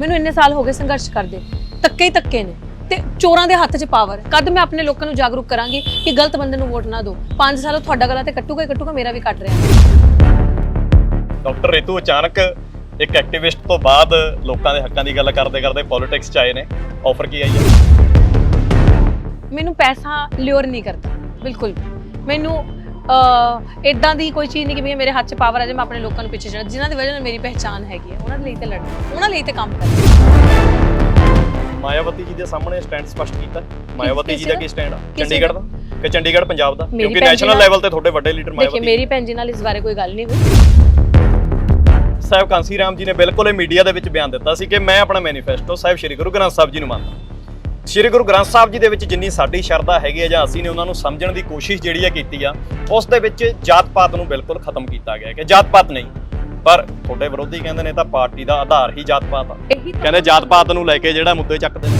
ਮੈਨੂੰ ਇੰਨੇ ਸਾਲ ਹੋ ਗਏ ਸੰਘਰਸ਼ ਕਰਦੇ ਧੱਕੇ ਹੀ ਧੱਕੇ ਨੇ। ਤੇ ਚੋਰਾਂ ਦੇ ਹੱਥ 'ਚ ਪਾਵਰ ਕਦ ਮੈਂ ਆਪਣੇ ਲੋਕਾਂ ਨੂੰ ਜਾਗਰੂਕ ਕਰਾਂਗੀ ਕਿ ਗਲਤ ਬੰਦੇ ਨੂੰ ਵੋਟ ਨਾ ਦਿਓ। 5 ਸਾਲ ਤੁਹਾਡਾ ਗਲਾ ਤੇ ਕੱਟੂਗਾ ਹੀ ਕੱਟੂਗਾ ਮੇਰਾ ਵੀ ਕੱਟ ਰਿਹਾ। ਡਾਕਟਰ ਰਿਤੂ ਅਚਾਨਕ ਇੱਕ ਐਕਟਿਵਿਸਟ ਤੋਂ ਬਾਅਦ ਲੋਕਾਂ ਦੇ ਹੱਕਾਂ ਦੀ ਗੱਲ ਕਰਦੇ ਕਰਦੇ ਪੋਲਿਟਿਕਸ 'ਚ ਆਏ ਨੇ। ਆਫਰ ਕੀ ਆਈ ਹੈ? ਮੈਨੂੰ ਪੈਸਾ ਲਿਓਰ ਨਹੀਂ ਕਰਦਾ। ਬਿਲਕੁਲ। ਮੈਨੂੰ ਇਦਾਂ ਦੀ ਕੋਈ ਚੀਜ਼ ਨਹੀਂ ਕਿ ਵੀ ਮੇਰੇ ਹੱਥ 'ਚ ਪਾਵਰ ਆ ਜੇ ਮੈਂ ਆਪਣੇ ਲੋਕਾਂ ਨੂੰ ਪਿੱਛੇ ਜਾਣਾ ਜਿਨ੍ਹਾਂ ਦੀ ਵਜ੍ਹਾ ਨਾਲ ਮੇਰੀ ਪਹਿਚਾਨ ਹੈਗੀ ਹੈ ਉਹਨਾਂ ਦੇ ਲਈ ਤੇ ਲੜਨਾ ਉਹਨਾਂ ਲਈ ਤੇ ਕੰਮ ਕਰਨਾ। ਮਾਇਆਵਤੀ ਜੀ ਦੇ ਸਾਹਮਣੇ ਸਟੈਂਡ ਸਪਸ਼ਟ ਕੀਤਾ। ਮਾਇਆਵਤੀ ਜੀ ਦਾ ਕੀ ਸਟੈਂਡ ਆ? ਚੰਡੀਗੜ੍ਹ ਦਾ? ਕਿ ਚੰਡੀਗੜ੍ਹ ਪੰਜਾਬ ਦਾ? ਕਿਉਂਕਿ ਨੈਸ਼ਨਲ ਨਾਲ- ਲੈਵਲ ਤੇ ਤੁਹਾਡੇ ਵੱਡੇ ਲੀਡਰ ਮਾਇਆਵਤੀ ਮੇਰੀ ਭੈਣ ਜੀ ਨਾਲ ਇਸ ਬਾਰੇ ਕੋਈ ਗੱਲ ਨਹੀਂ ਹੋਈ। ਸਾਹਿਬ ਕਾਂਸੀ ਰਾਮ ਜੀ ਨੇ ਬਿਲਕੁਲ ਇਹ ਮੀਡੀਆ ਦੇ ਵਿੱਚ ਬਿਆਨ ਦਿੱਤਾ ਸੀ ਕਿ ਮੈਂ ਆਪਣਾ ਮੈਨੀਫੈਸਟੋ ਸਾਹਿਬ ਸ੍ਰੀ ਗੁਰੂ ਗ੍ਰੰਥ ਸਾਹਿਬ ਜੀ ਨੂੰ ਮੰਨਦਾ। ਸ੍ਰੀ ਗੁਰੂ ਗ੍ਰੰਥ ਸਾਹਿਬ ਜੀ ਦੇ ਵਿੱਚ ਜਿੰਨੀ ਸਾਡੀ ਸ਼ਰਧਾ ਹੈਗੀ ਹੈ ਜਾਂ ਅਸੀਂ ਨੇ ਉਹਨਾਂ ਨੂੰ ਸਮਝਣ ਦੀ ਕੋਸ਼ਿਸ਼ ਜਿਹੜੀ ਹੈ ਕੀਤੀ ਆ ਉਸ ਦੇ ਵਿੱਚ ਜਾਤ ਪਾਤ ਨੂੰ ਬਿਲਕੁਲ ਖਤਮ ਕੀਤਾ ਗਿਆ ਕਿ ਜਾਤ ਪਾਤ ਨਹੀਂ। ਪਰ ਤੁਹਾਡੇ ਵਿਰੋਧੀ ਕਹਿੰਦੇ ਨੇ ਤਾਂ ਪਾਰਟੀ ਦਾ ਆਧਾਰ ਹੀ ਜਾਤ ਪਾਤ ਆ ਕਹਿੰਦੇ ਜਾਤ ਪਾਤ ਨੂੰ ਲੈ ਕੇ ਜਿਹੜਾ ਮੁੱਦੇ ਚੱਕਦੇ ਨੇ।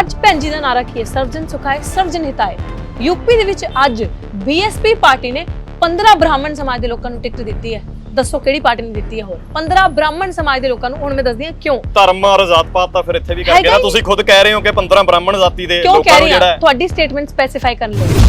ਅੱਜ ਭੈਣ ਜੀ ਦਾ ਨਾਰਾ ਕੀ ਹੈ? ਸਰਵਜਨ ਸੁਖਾਏ ਸਰਵਜਨ ਹਿਤਾਏ। ਯੂਪੀ ਦੇ ਵਿੱਚ ਅੱਜ ਬੀਐਸਪੀ ਪਾਰਟੀ ਨੇ 15 ਬ੍ਰਾਹਮਣ ਸਮਾਜ ਦੇ ਲੋਕਾਂ ਨੂੰ ਟਿਕਟ ਦਿੱਤੀ ਹੈ। ਦੱਸੋ ਕਿਹੜੀ ਪਾਰਟੀ ਨੇ ਦਿੱਤੀ ਹੈ ਹੋਰ? 15 ਬ੍ਰਾਹਮਣ ਸਮਾਜ ਦੇ ਲੋਕਾਂ ਨੂੰ ਹੁਣ ਮੈਂ ਦੱਸਦੀ ਹਾਂ ਕਿਉਂ? ਧਰਮ ਔਰ ਜਾਤ ਪਾਤ ਤਾਂ ਫਿਰ ਇੱਥੇ ਵੀ ਕਰਕੇ ਨਾ। ਤੁਸੀਂ ਖੁਦ ਕਹਿ ਰਹੇ ਹੋ ਕਿ 15 ਬ੍ਰਾਹਮਣ ਜਾਤੀ ਦੇ ਲੋਕਾਂ ਨੂੰ ਜਿਹੜਾ ਤੁਹਾਡੀ ਸਟੇਟਮੈਂਟ ਸਪੈਸੀਫਾਈ ਕਰਨ ਲਈ।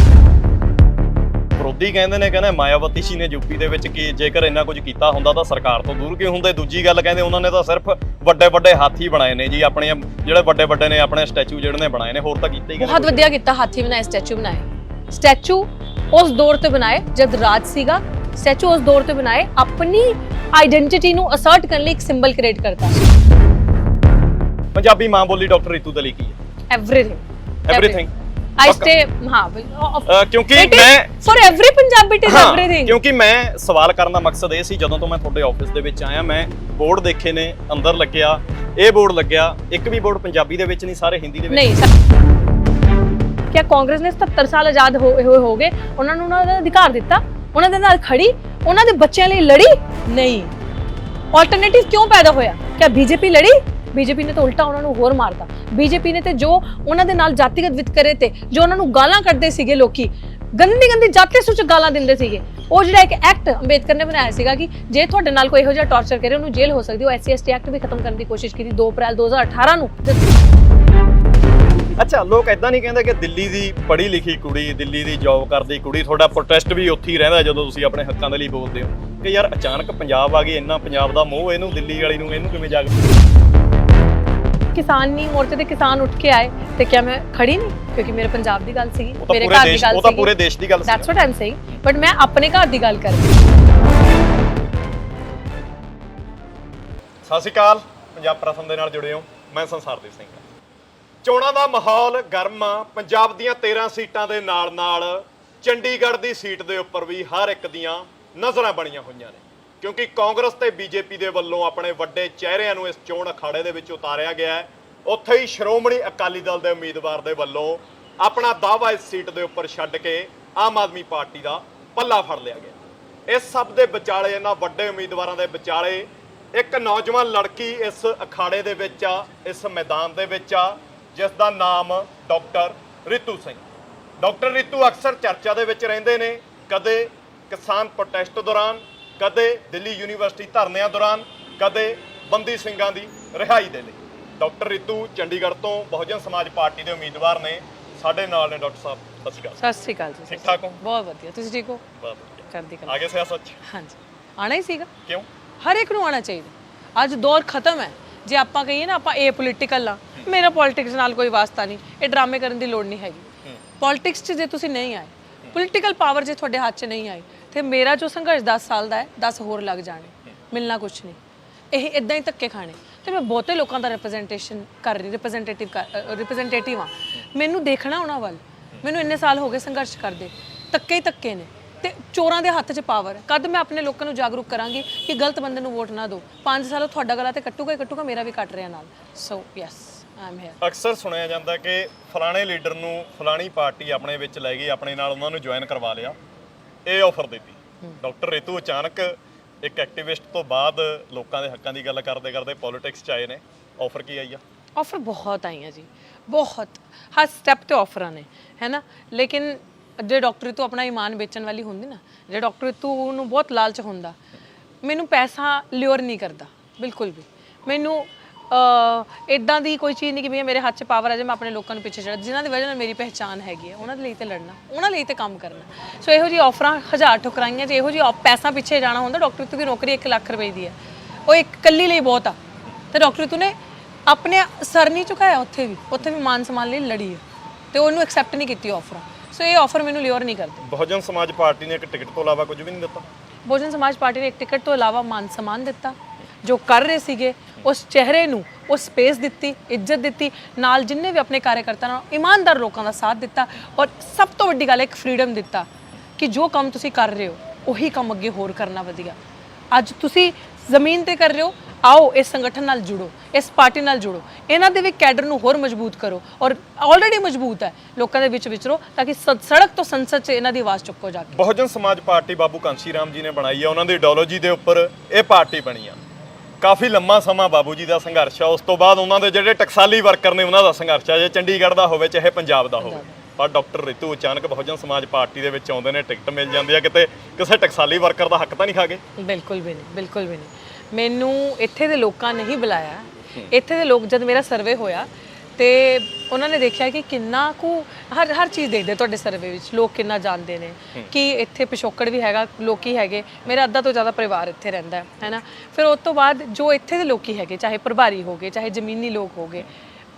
ਵਿਰੋਧੀ ਕਹਿੰਦੇ ਨੇ ਕਹਿੰਦੇ ਮਾਇਆਵਤੀ ਜੀ ਨੇ ਯੂਪੀ ਦੇ ਵਿੱਚ ਕੀ ਜੇਕਰ ਇੰਨਾ ਕੁਝ ਕੀਤਾ ਹੁੰਦਾ ਤਾਂ ਸਰਕਾਰ ਤੋਂ ਦੂਰ ਕਿਉਂ ਹੁੰਦੇ? ਦੂਜੀ ਗੱਲ ਕਹਿੰਦੇ ਉਹਨਾਂ ਨੇ ਤਾਂ ਸਿਰਫ ਵੱਡੇ ਵੱਡੇ ਹਾਥੀ ਬਣਾਏ ਨੇ ਜੀ ਆਪਣੇ ਜਿਹੜੇ ਵੱਡੇ ਵੱਡੇ ਨੇ ਆਪਣੇ ਸਟੈਚੂ ਜਿਹੜੇ ਨੇ ਬਣਾਏ ਨੇ ਹੋਰ ਤਾਂ ਕੀਤਾ ਹੀ ਬਹੁਤ ਵਧੀਆ ਕੀਤਾ ਹਾਥੀ ਬਣਾਏ ਸਟੈਚੂ ਬਣਾਏ। ਸਟੈਚੂ ਉਸ ਦੌਰ ਤੇ ਬਣਾਏ ਜਦ ਰਾਜ ਸੀਗਾ ਸਟੈਚੂ ਉਸ ਦੌਰ ਤੋਂ ਬਣਾਏ ਆਪਣੀ ਆਈਡੈਂਟੀਟੀ ਨੂੰ ਅਸਰਟ ਕਰਨ ਲਈ ਇੱਕ ਸਿੰਬਲ ਕ੍ਰੀਏਟ ਕਰਦਾ ਪੰਜਾਬੀ ਮਾਂ ਬੋਲੀ ਡਾਕਟਰ ਰੀਤੂ ਦਲੀ ਕੀ ਹੈ? ਐਵਰੀਥਿੰਗ ਐਵਰੀਥਿੰਗ ਆਈ ਸਟੇ ਹਾਂ ਕਿਉਂਕਿ ਮੈਂ for every Punjabi it is everything ਕਿਉਂਕਿ ਮੈਂ ਸਵਾਲ ਕਰਨ ਦਾ ਮਕਸਦ ਇਹ ਸੀ ਜਦੋਂ ਤੋਂ ਮੈਂ ਤੁਹਾਡੇ ਆਫਿਸ ਦੇ ਵਿੱਚ ਆਇਆ ਮੈਂ ਬੋਰਡ ਦੇਖੇ ਨੇ ਅੰਦਰ ਲੱਗਿਆ ਇਹ ਬੋਰਡ ਲੱਗਿਆ ਇੱਕ ਵੀ ਬੋਰਡ ਪੰਜਾਬੀ ਦੇ ਵਿੱਚ ਨਹੀਂ ਸਾਰੇ ਹਿੰਦੀ ਦੇ ਵਿੱਚ ਨਹੀਂ ਕਿਆ ਕਾਂਗਰਸ ਨੇ 77 ਸਾਲ ਆਜ਼ਾਦ ਹੋਏ ਹੋਏ ਹੋਗੇ ਉਹਨਾਂ ਨੂੰ ਉਹਨਾਂ ਦਾ ਅਧਿਕਾਰ ਦਿੱਤਾ? ਉਹਨਾਂ ਦੇ ਨਾਲ ਖੜੀ, ਉਹਨਾਂ ਦੇ ਬੱਚਿਆਂ ਲਈ ਲੜੀ? ਨਹੀਂ। ਆਲਟਰਨੇਟਿਵ ਕਿਉਂ ਪੈਦਾ ਹੋਇਆ? ਕਿਆ ਬੀਜੇਪੀ ਲੜੀ? ਬੀਜੇਪੀ ਨੇ ਤਾਂ ਉਲਟਾ ਉਹਨਾਂ ਨੂੰ ਹੋਰ ਮਾਰਤਾ। ਬੀਜੇਪੀ ਨੇ ਤੇ ਜੋ ਉਹਨਾਂ ਦੇ ਨਾਲ ਜਾਤੀਗਤ ਵਿਤਕਰੇ ਤੇ, ਜੋ ਉਹਨਾਂ ਨੂੰ ਗਾਲਾਂ ਕੱਢਦੇ ਸੀਗੇ ਲੋਕੀ ਗੰਦੀ ਗੰਦੀ ਜਾਤੀ ਸੂਚਕ ਗਾਲਾਂ ਦਿੰਦੇ ਸੀਗੇ। ਉਹ ਜਿਹੜਾ ਇੱਕ ਐਕਟ ਅੰਬੇਦਕਰ ਨੇ ਬਣਾਇਆ ਸੀਗਾ ਕਿ ਜੇ ਤੁਹਾਡੇ ਨਾਲ ਕੋਈ ਇਹੋ ਜਿਹਾ ਟੌਰਚਰ ਕਰੇ, ਉਹਨੂੰ ਜੇਲ੍ਹ ਹੋ ਸਕਦੀ ਹੈ। ਉਹ ਐਸਸੀ ਐਸਟੀ ਐਕਟ ਵੀ ਖਤਮ ਕਰਨ ਦੀ ਕੋਸ਼ਿਸ਼ ਕੀਤੀ 2 ਅਪ੍ਰੈਲ 2018 ਨੂੰ। ਅੱਛਾ ਲੋਕ ਐਦਾਂ ਨਹੀਂ ਕਹਿੰਦੇ ਕਿ ਦਿੱਲੀ ਦੀ ਪੜ੍ਹੀ ਲਿਖੀ ਕੁੜੀ ਦਿੱਲੀ ਦੀ ਜੌਬ ਕਰਦੀ ਕੁੜੀ ਤੁਹਾਡਾ ਪ੍ਰੋਟੈਸਟ ਵੀ ਉੱਥੇ ਹੀ ਰਹਿੰਦਾ ਜਦੋਂ ਤੁਸੀਂ ਆਪਣੇ ਹੱਕਾਂ ਦੇ ਲਈ ਬੋਲਦੇ ਹੋ। ਕਿ ਯਾਰ ਅਚਾਨਕ ਪੰਜਾਬ ਆ ਗਈ ਇੰਨਾ ਪੰਜਾਬ ਦਾ ਮੋਹ ਇਹਨੂੰ ਦਿੱਲੀ ਵਾਲੀ ਨੂੰ ਇਹਨੂੰ ਕਿਵੇਂ ਜਾਗ ਕਿਸਾਨੀ ਮੋਰਚੇ ਤੇ ਕਿਸਾਨ ਉੱਠ ਕੇ ਆਏ ਤੇ ਕਿਆ ਮੈਂ ਖੜੀ ਨਹੀਂ ਕਿਉਂਕਿ ਮੇਰੇ ਪੰਜਾਬ ਦੀ ਗੱਲ ਤਾਂ ਮੇਰੇ ਘਰ ਦੀ ਗੱਲ ਉਹ ਤਾਂ ਪੂਰੇ ਦੇਸ਼ ਦੀ ਗੱਲ ਸੀ that's what I'm saying but ਮੈਂ ਆਪਣੇ ਘਰ ਦੀ ਗੱਲ ਕਰ ਰਹੀ ਸਤਿ ਸ਼੍ਰੀ ਅਕਾਲ ਪੰਜਾਬ ਪ੍ਰਥਮ ਦੇ ਨਾਲ ਜੁੜੇ ਹੋ ਮੈਂ ਸੰਸਾਰਦੀਪ ਸਿੰਘ। ਚੋਣਾਂ ਦਾ ਮਾਹੌਲ ਗਰਮ ਆ। ਪੰਜਾਬ ਦੀਆਂ 13 ਸੀਟਾਂ ਦੇ ਨਾਲ ਨਾਲ ਚੰਡੀਗੜ੍ਹ ਦੀ ਸੀਟ ਦੇ ਉੱਪਰ ਵੀ ਹਰ ਇੱਕ ਦੀਆਂ ਨਜ਼ਰਾਂ ਬਣੀਆਂ ਹੋਈਆਂ ਨੇ। ਕਿਉਂਕਿ ਕਾਂਗਰਸ ਤੇ ਬੀਜੇਪੀ ਦੇ ਵੱਲੋਂ ਆਪਣੇ ਵੱਡੇ ਚਿਹਰਿਆਂ ਨੂੰ ਇਸ ਚੋਣ ਅਖਾੜੇ ਦੇ ਵਿੱਚ ਉਤਾਰਿਆ ਗਿਆ ਹੈ। ਉੱਥੇ ਹੀ ਸ਼੍ਰੋਮਣੀ ਅਕਾਲੀ ਦਲ ਦੇ ਉਮੀਦਵਾਰ ਦੇ ਵੱਲੋਂ ਆਪਣਾ ਦਾਅਵਾ ਇਸ ਸੀਟ ਦੇ ਉੱਪਰ ਛੱਡ ਕੇ ਆਮ ਆਦਮੀ ਪਾਰਟੀ ਦਾ ਪੱਲਾ ਫੜ ਲਿਆ ਗਿਆ। ਇਸ ਸਭ ਦੇ ਵਿਚਾਲੇ, ਇਹਨਾਂ ਵੱਡੇ ਉਮੀਦਵਾਰਾਂ ਦੇ ਵਿਚਾਲੇ ਇੱਕ ਨੌਜਵਾਨ ਲੜਕੀ ਇਸ ਅਖਾੜੇ ਦੇ ਵਿੱਚ ਆ, ਇਸ ਮੈਦਾਨ ਦੇ ਵਿੱਚ ਆ। ਜਿਸ ਦਾ ਨਾਮ ਡਾਕਟਰ ਰਿਤੂ ਸਿੰਘ। ਡਾਕਟਰ ਰਿਤੂ ਅਕਸਰ ਚਰਚਾ ਦੇ ਵਿੱਚ ਰਹਿੰਦੇ ਨੇ। ਕਦੇ ਕਿਸਾਨ ਪ੍ਰੋਟੈਸਟ ਦੌਰਾਨ ਕਦੇ ਦਿੱਲੀ ਯੂਨੀਵਰਸਿਟੀ ਧਰਨਿਆਂ ਦੌਰਾਨ ਕਦੇ ਬੰਦੀ ਸਿੰਘਾਂ ਦੀ ਰਿਹਾਈ ਦੇ ਲਈ। ਡਾਕਟਰ ਰਿਤੂ ਚੰਡੀਗੜ੍ਹ ਤੋਂ ਬਹੁਜਨ ਸਮਾਜ ਪਾਰਟੀ ਦੇ ਉਮੀਦਵਾਰ ਨੇ। ਸਾਡੇ ਨਾਲ ਨੇ ਡਾਕਟਰ ਸਾਹਿਬ ਸਤਿ ਸ਼੍ਰੀ ਅਕਾਲ। ਸਤਿ ਸ਼੍ਰੀ ਅਕਾਲ ਜੀ ਠੀਕ ਠਾਕ ਹੋ? ਬਹੁਤ ਵਧੀਆ। ਤੁਸੀਂ ਠੀਕ ਹੋ? ਬਹੁਤ ਵਧੀਆ। ਕਰਦੀ ਕਰ ਆਗੇ ਸਿਆਸਤ 'ਚ? ਹਾਂਜੀ। ਆਣਾ ਹੀ ਸੀਗਾ। ਕਿਉਂ? ਹਰ ਇੱਕ ਨੂੰ ਆਣਾ ਚਾਹੀਦਾ। ਅੱਜ ਦੌਰ ਖਤਮ ਹੈ। ਜੇ ਆਪਾਂ ਕਹੀਏ ਨਾ ਆਪਾਂ ਇਹ ਪੋਲੀਟੀਕਲ ਆ, ਮੇਰਾ ਪੋਲਿਟਿਕਸ ਨਾਲ ਕੋਈ ਵਾਸਤਾ ਨਹੀਂ, ਇਹ ਡਰਾਮੇ ਕਰਨ ਦੀ ਲੋੜ ਨਹੀਂ ਹੈਗੀ। ਪੋਲਿਟਿਕਸ 'ਚ ਜੇ ਤੁਸੀਂ ਨਹੀਂ ਆਏ ਪੋਲੀਟੀਕਲ ਪਾਵਰ ਜੇ ਤੁਹਾਡੇ ਹੱਥ 'ਚ ਨਹੀਂ ਆਈ ਤੇ ਮੇਰਾ ਜੋ ਸੰਘਰਸ਼ 10 ਸਾਲ ਦਾ ਹੈ 10 ਹੋਰ ਲੱਗ ਜਾਣੇ, ਮਿਲਣਾ ਕੁਝ ਨਹੀਂ। ਇਹ ਇਦਾਂ ਹੀ ਧੱਕੇ ਖਾਣੇ। ਤੇ ਮੈਂ ਬਹੁਤੇ ਲੋਕਾਂ ਦਾ ਰਿਪਰੈਜ਼ੈਂਟੇਸ਼ਨ ਕਰ ਰਹੀ ਰਿਪਰੈਜ਼ੈਂਟੇਟਿਵ ਰਿਪਰੈਜ਼ੈਂਟੇਟਿਵ ਆ। ਮੈਨੂੰ ਦੇਖਣਾ ਉਹਨਾਂ ਵੱਲ। ਮੈਨੂੰ ਇੰਨੇ ਸਾਲ ਹੋ ਗਏ ਸੰਘਰਸ਼ ਕਰਦੇ, ਧੱਕੇ ਹੀ ਧੱਕੇ ਨੇ। ਤੇ ਚੋਰਾਂ ਦੇ ਹੱਥ 'ਚ ਪਾਵਰ ਕਦ ਮੈਂ ਆਪਣੇ ਲੋਕਾਂ ਨੂੰ ਜਾਗਰੂਕ ਕਰਾਂਗੀ ਕਿ ਗਲਤ ਬੰਦੇ ਨੂੰ ਵੋਟ ਨਾ ਦਿਓ? 5 ਸਾਲ ਤੁਹਾਡਾ ਗਲਾ ਤੇ ਕੱਟੂਗਾ ਹੀ ਕੱਟੂਗਾ ਮੇਰਾ ਵੀ ਕੱਟ ਰਿਹਾ ਨਾਲ। So yes I am here ਅਕਸਰ ਸੁਣਿਆ ਜਾਂਦਾ ਕਿ ਫਲਾਣੇ ਲੀਡਰ ਨੂੰ ਫਲਾਣੀ ਪਾਰਟੀ ਆਪਣੇ ਵਿੱਚ ਲੈ ਗਈ ਆਪਣੇ ਨਾਲ ਉਹਨਾਂ ਨੂੰ ਜੁਆਇਨ ਕਰਵਾ ਲਿਆ। ਇਹ ਆਫਰ ਦਿੱਤੀ। ਡਾਕਟਰ ਰਿਤੂ ਅਚਾਨਕ ਇੱਕ ਐਕਟਿਵਿਸਟ ਤੋਂ ਬਾਅਦ ਲੋਕਾਂ ਦੇ ਹੱਕਾਂ ਦੀ ਗੱਲ ਕਰਦੇ ਕਰਦੇ ਪੋਲਿਟਿਕਸ 'ਚ ਆਏ ਨੇ। ਆਫਰ ਕੀ ਆਈ ਆ? ਆਫਰ ਬਹੁਤ ਆਈਆਂ ਜੀ। ਬਹੁਤ। ਹਰ ਸਟੈਪ ਤੇ ਆਫਰਾਂ ਨੇ ਹੈ ਨਾ? ਲੇਕਿਨ ਜੇ ਡਾਕਟਰ ਤੋਂ ਆਪਣਾ ਈਮਾਨ ਵੇਚਣ ਵਾਲੀ ਹੁੰਦੀ ਨਾ ਜੇ ਡਾਕਟਰੀ ਤੋਂ ਨੂੰ ਬਹੁਤ ਲਾਲਚ ਹੁੰਦਾ, ਮੈਨੂੰ ਪੈਸਾ ਲਿਓਰ ਨਹੀਂ ਕਰਦਾ, ਬਿਲਕੁਲ ਵੀ। ਮੈਨੂੰ ਇਦਾਂ ਦੀ ਕੋਈ ਚੀਜ਼ ਨਹੀਂ ਕਿ ਵੀ ਮੇਰੇ ਹੱਥ 'ਚ ਪਾਵਰ ਆ ਜੇ ਮੈਂ ਆਪਣੇ ਲੋਕਾਂ ਨੂੰ ਪਿੱਛੇ ਛੱਡ, ਜਿਨ੍ਹਾਂ ਦੀ ਵਜ੍ਹਾ ਨਾਲ ਮੇਰੀ ਪਹਿਚਾਨ ਹੈਗੀ ਹੈ ਉਹਨਾਂ ਦੇ ਲਈ ਤੇ ਲੜਨਾ, ਉਹਨਾਂ ਲਈ ਤੇ ਕੰਮ ਕਰਨਾ। ਸੋ ਇਹੋ ਜਿਹੀ ਆਫਰਾਂ ਹਜ਼ਾਰ ਠੁਕਰਾਈਆਂ, ਜੇ ਇਹੋ ਜਿਹੀ ਪੈਸਾ ਪਿੱਛੇ ਜਾਣਾ ਹੁੰਦਾ, ਡਾਕਟਰ ਦੀ ਨੌਕਰੀ 1 ਲੱਖ ਰੁਪਏ ਦੀ ਹੈ ਉਹ ਇੱਕ ਕੱਲੀ ਲਈ ਬਹੁਤ ਆ। ਤੇ ਡਾਕਟਰ ਤੂੰ ਨੇ ਆਪਣੇ ਸਰ ਨਹੀਂ ਝੁਕਾਇਆ, ਉੱਥੇ ਵੀ ਉੱਥੇ ਵੀ ਮਾਨ ਸਮਾਨ ਲਈ ਲੜੀ ਹੈ ਤੇ ਉਹਨੂੰ ਐਕਸੈਪਟ ਨਹੀਂ ਕੀਤੀ ਆਫਰ ਸੋ ਇਹ ਆਫਰ ਮੈਨੂੰ ਲਿਓਰ ਨਹੀਂ ਕਰਦੇ। ਬਹੁਜਨ ਸਮਾਜ ਪਾਰਟੀ ਨੇ ਇੱਕ ਟਿਕਟ ਤੋਂ ਇਲਾਵਾ ਕੁਝ ਵੀ ਨਹੀਂ ਦਿੱਤਾ? ਬਹੁਜਨ ਸਮਾਜ ਪਾਰਟੀ ਨੇ ਇੱਕ ਟਿਕਟ ਤੋਂ ਇਲਾਵਾ ਮਾਨ ਸਨਮਾਨ ਦਿੱਤਾ। ਜੋ ਕਰ ਰਹੇ ਸੀਗੇ ਉਸ ਚਿਹਰੇ ਨੂੰ ਉਹ ਸਪੇਸ ਦਿੱਤੀ ਇੱਜ਼ਤ ਦਿੱਤੀ ਨਾਲ ਜਿੰਨੇ ਵੀ ਆਪਣੇ ਕਾਰਜਕਰਤਾ ਨਾਲ ਇਮਾਨਦਾਰ ਲੋਕਾਂ ਦਾ ਸਾਥ ਦਿੱਤਾ ਔਰ ਸਭ ਤੋਂ ਵੱਡੀ ਗੱਲ ਇੱਕ ਫਰੀडम ਦਿੱਤਾ ਕਿ ਜੋ ਕੰਮ ਤੁਸੀਂ ਕਰ ਰਹੇ ਹੋ ਉਹੀ ਕੰਮ ਅੱਗੇ ਹੋਰ ਕਰਨਾ ਵਧੀਆ। ਅੱਜ ਤੁਸੀਂ ਜ਼ਮੀਨ ਤੇ ਕਰ ਰਹੇ ਹੋ ਆਓ ਇਸ ਸੰਗਠਨ ਨਾਲ ਜੁੜੋ ਇਸ ਪਾਰਟੀ ਨਾਲ ਜੁੜੋ। ਇਹਨਾਂ ਦੇ ਵੀ ਕੈਡਰ ਨੂੰ ਹੋਰ ਮਜ਼ਬੂਤ ਕਰੋ ਔਰ ਆਲਰੇਡੀ ਮਜ਼ਬੂਤ ਹੈ। ਲੋਕਾਂ ਦੇ ਵਿੱਚ ਵਿਚਰੋ ਤਾਂ ਕਿ ਸੜਕ ਤੋਂ ਸੰਸਦ 'ਚ ਇਹਨਾਂ ਦੀ ਆਵਾਜ਼ ਚੁੱਕੋ ਜਾ ਕੇ। ਬਹੁਜਨ ਸਮਾਜ ਪਾਰਟੀ ਬਾਬੂ ਕਾਂਸੀ ਰਾਮ ਜੀ ਨੇ ਬਣਾਈ ਆ ਉਹਨਾਂ ਦੀ ਆਈਡੀਓਲੋਜੀ ਦੇ ਉੱਪਰ ਇਹ ਪਾਰਟੀ ਬਣੀ ਆ। ਕਾਫੀ ਲੰਮਾ ਸਮਾਂ ਬਾਬੂ ਜੀ ਦਾ ਸੰਘਰਸ਼ ਆ। ਉਸ ਤੋਂ ਬਾਅਦ ਉਹਨਾਂ ਦੇ ਜਿਹੜੇ ਟਕਸਾਲੀ ਵਰਕਰ ਨੇ ਉਹਨਾਂ ਦਾ ਸੰਘਰਸ਼ ਆ। ਜੇ ਚੰਡੀਗੜ੍ਹ ਦਾ ਹੋਵੇ ਚਾਹੇ ਪੰਜਾਬ ਦਾ ਹੋਵੇ। ਪਰ ਡਾਕਟਰ ਰਿਤੂ ਅਚਾਨਕ ਬਹੁਜਨ ਸਮਾਜ ਪਾਰਟੀ ਦੇ ਵਿੱਚ ਆਉਂਦੇ ਨੇ ਟਿਕਟ ਮਿਲ ਜਾਂਦੀ ਆ। ਕਿਤੇ ਕਿਸੇ ਟਕਸਾਲੀ ਵਰਕਰ ਦਾ ਹੱਕ ਤਾਂ ਨਹੀਂ ਖਾ ਗਏ? ਬਿਲਕੁਲ ਵੀ ਨਹੀਂ ਬਿਲਕੁਲ ਵੀ ਨਹੀਂ। ਮੈਨੂੰ ਇੱਥੇ ਦੇ ਲੋਕਾਂ ਨੇ ਹੀ ਬੁਲਾਇਆ। ਇੱਥੇ ਦੇ ਲੋਕ ਜਦ ਮੇਰਾ ਸਰਵੇ ਹੋਇਆ, ਤੇ ਉਹਨਾਂ ਨੇ ਦੇਖਿਆ ਕਿ ਕਿੰਨਾ ਕੁ ਹਰ ਹਰ ਚੀਜ਼ ਦੇਖਦੇ ਤੁਹਾਡੇ ਸਰਵੇ ਵਿੱਚ, ਲੋਕ ਕਿੰਨਾ ਜਾਣਦੇ ਨੇ ਕਿ ਇੱਥੇ ਪਿਛੋਕੜ ਵੀ ਹੈਗਾ, ਲੋਕੀ ਹੈਗੇ। ਮੇਰਾ ਅੱਧਾ ਤੋਂ ਜ਼ਿਆਦਾ ਪਰਿਵਾਰ ਇੱਥੇ ਰਹਿੰਦਾ ਹੈ ਹੈਨਾ ਫਿਰ ਉਸ ਤੋਂ ਬਾਅਦ ਜੋ ਇੱਥੇ ਦੇ ਲੋਕੀ ਹੈਗੇ, ਚਾਹੇ ਪ੍ਰਭਾਰੀ ਹੋਗੇ ਚਾਹੇ ਜ਼ਮੀਨੀ ਲੋਕ ਹੋਗੇ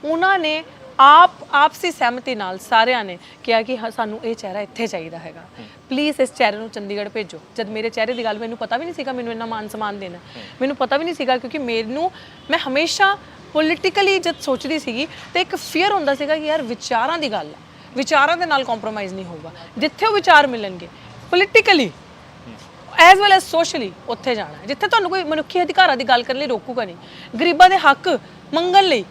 ਉਹਨਾਂ ਨੇ ਆਪ ਆਪਸੀ ਸਹਿਮਤੀ ਨਾਲ ਸਾਰਿਆਂ ਨੇ ਕਿਹਾ ਕਿ ਹਾਂ, ਸਾਨੂੰ ਇਹ ਚਿਹਰਾ ਇੱਥੇ ਚਾਹੀਦਾ ਹੈਗਾ। ਪਲੀਜ਼ ਇਸ ਚਿਹਰੇ ਨੂੰ ਚੰਡੀਗੜ੍ਹ ਭੇਜੋ। ਜਦ ਮੇਰੇ ਚਿਹਰੇ ਦੀ ਗੱਲ ਮੈਨੂੰ ਪਤਾ ਵੀ ਨਹੀਂ ਸੀਗਾ, ਮੈਨੂੰ ਇੰਨਾ ਮਾਨ ਸਨਮਾਨ ਦੇਣਾ। ਮੈਨੂੰ ਪਤਾ ਵੀ ਨਹੀਂ ਸੀਗਾ ਕਿਉਂਕਿ ਮੈਨੂੰ, ਮੈਂ ਹਮੇਸ਼ਾ ਪੋਲੀਟੀਕਲੀ ਜਦ ਸੋਚਦੀ ਸੀਗੀ ਤੇ ਇੱਕ ਫੀਅਰ ਹੁੰਦਾ ਸੀਗਾ ਕਿ ਯਾਰ ਵਿਚਾਰਾਂ ਦੀ ਗੱਲ ਆ। ਵਿਚਾਰਾਂ ਦੇ ਨਾਲ ਕੰਪਰੋਮਾਈਜ਼ ਨਹੀਂ ਹੋਊਗਾ। ਜਿੱਥੇ ਉਹ ਵਿਚਾਰ ਮਿਲਣਗੇ politically as well as socially ਉੱਥੇ ਜਾਣਾ। ਹੈ। ਜਿੱਥੇ ਤੁਹਾਨੂੰ ਕੋਈ ਮਨੁੱਖੀ ਅਧਿਕਾਰਾਂ ਦੀ ਗੱਲ ਕਰਨ ਲਈ ਰੋਕੂਗਾ ਨਹੀਂ। ਗਰੀਬਾਂ ਦੇ ਹੱਕ ਮੰਗਣ ਲਈ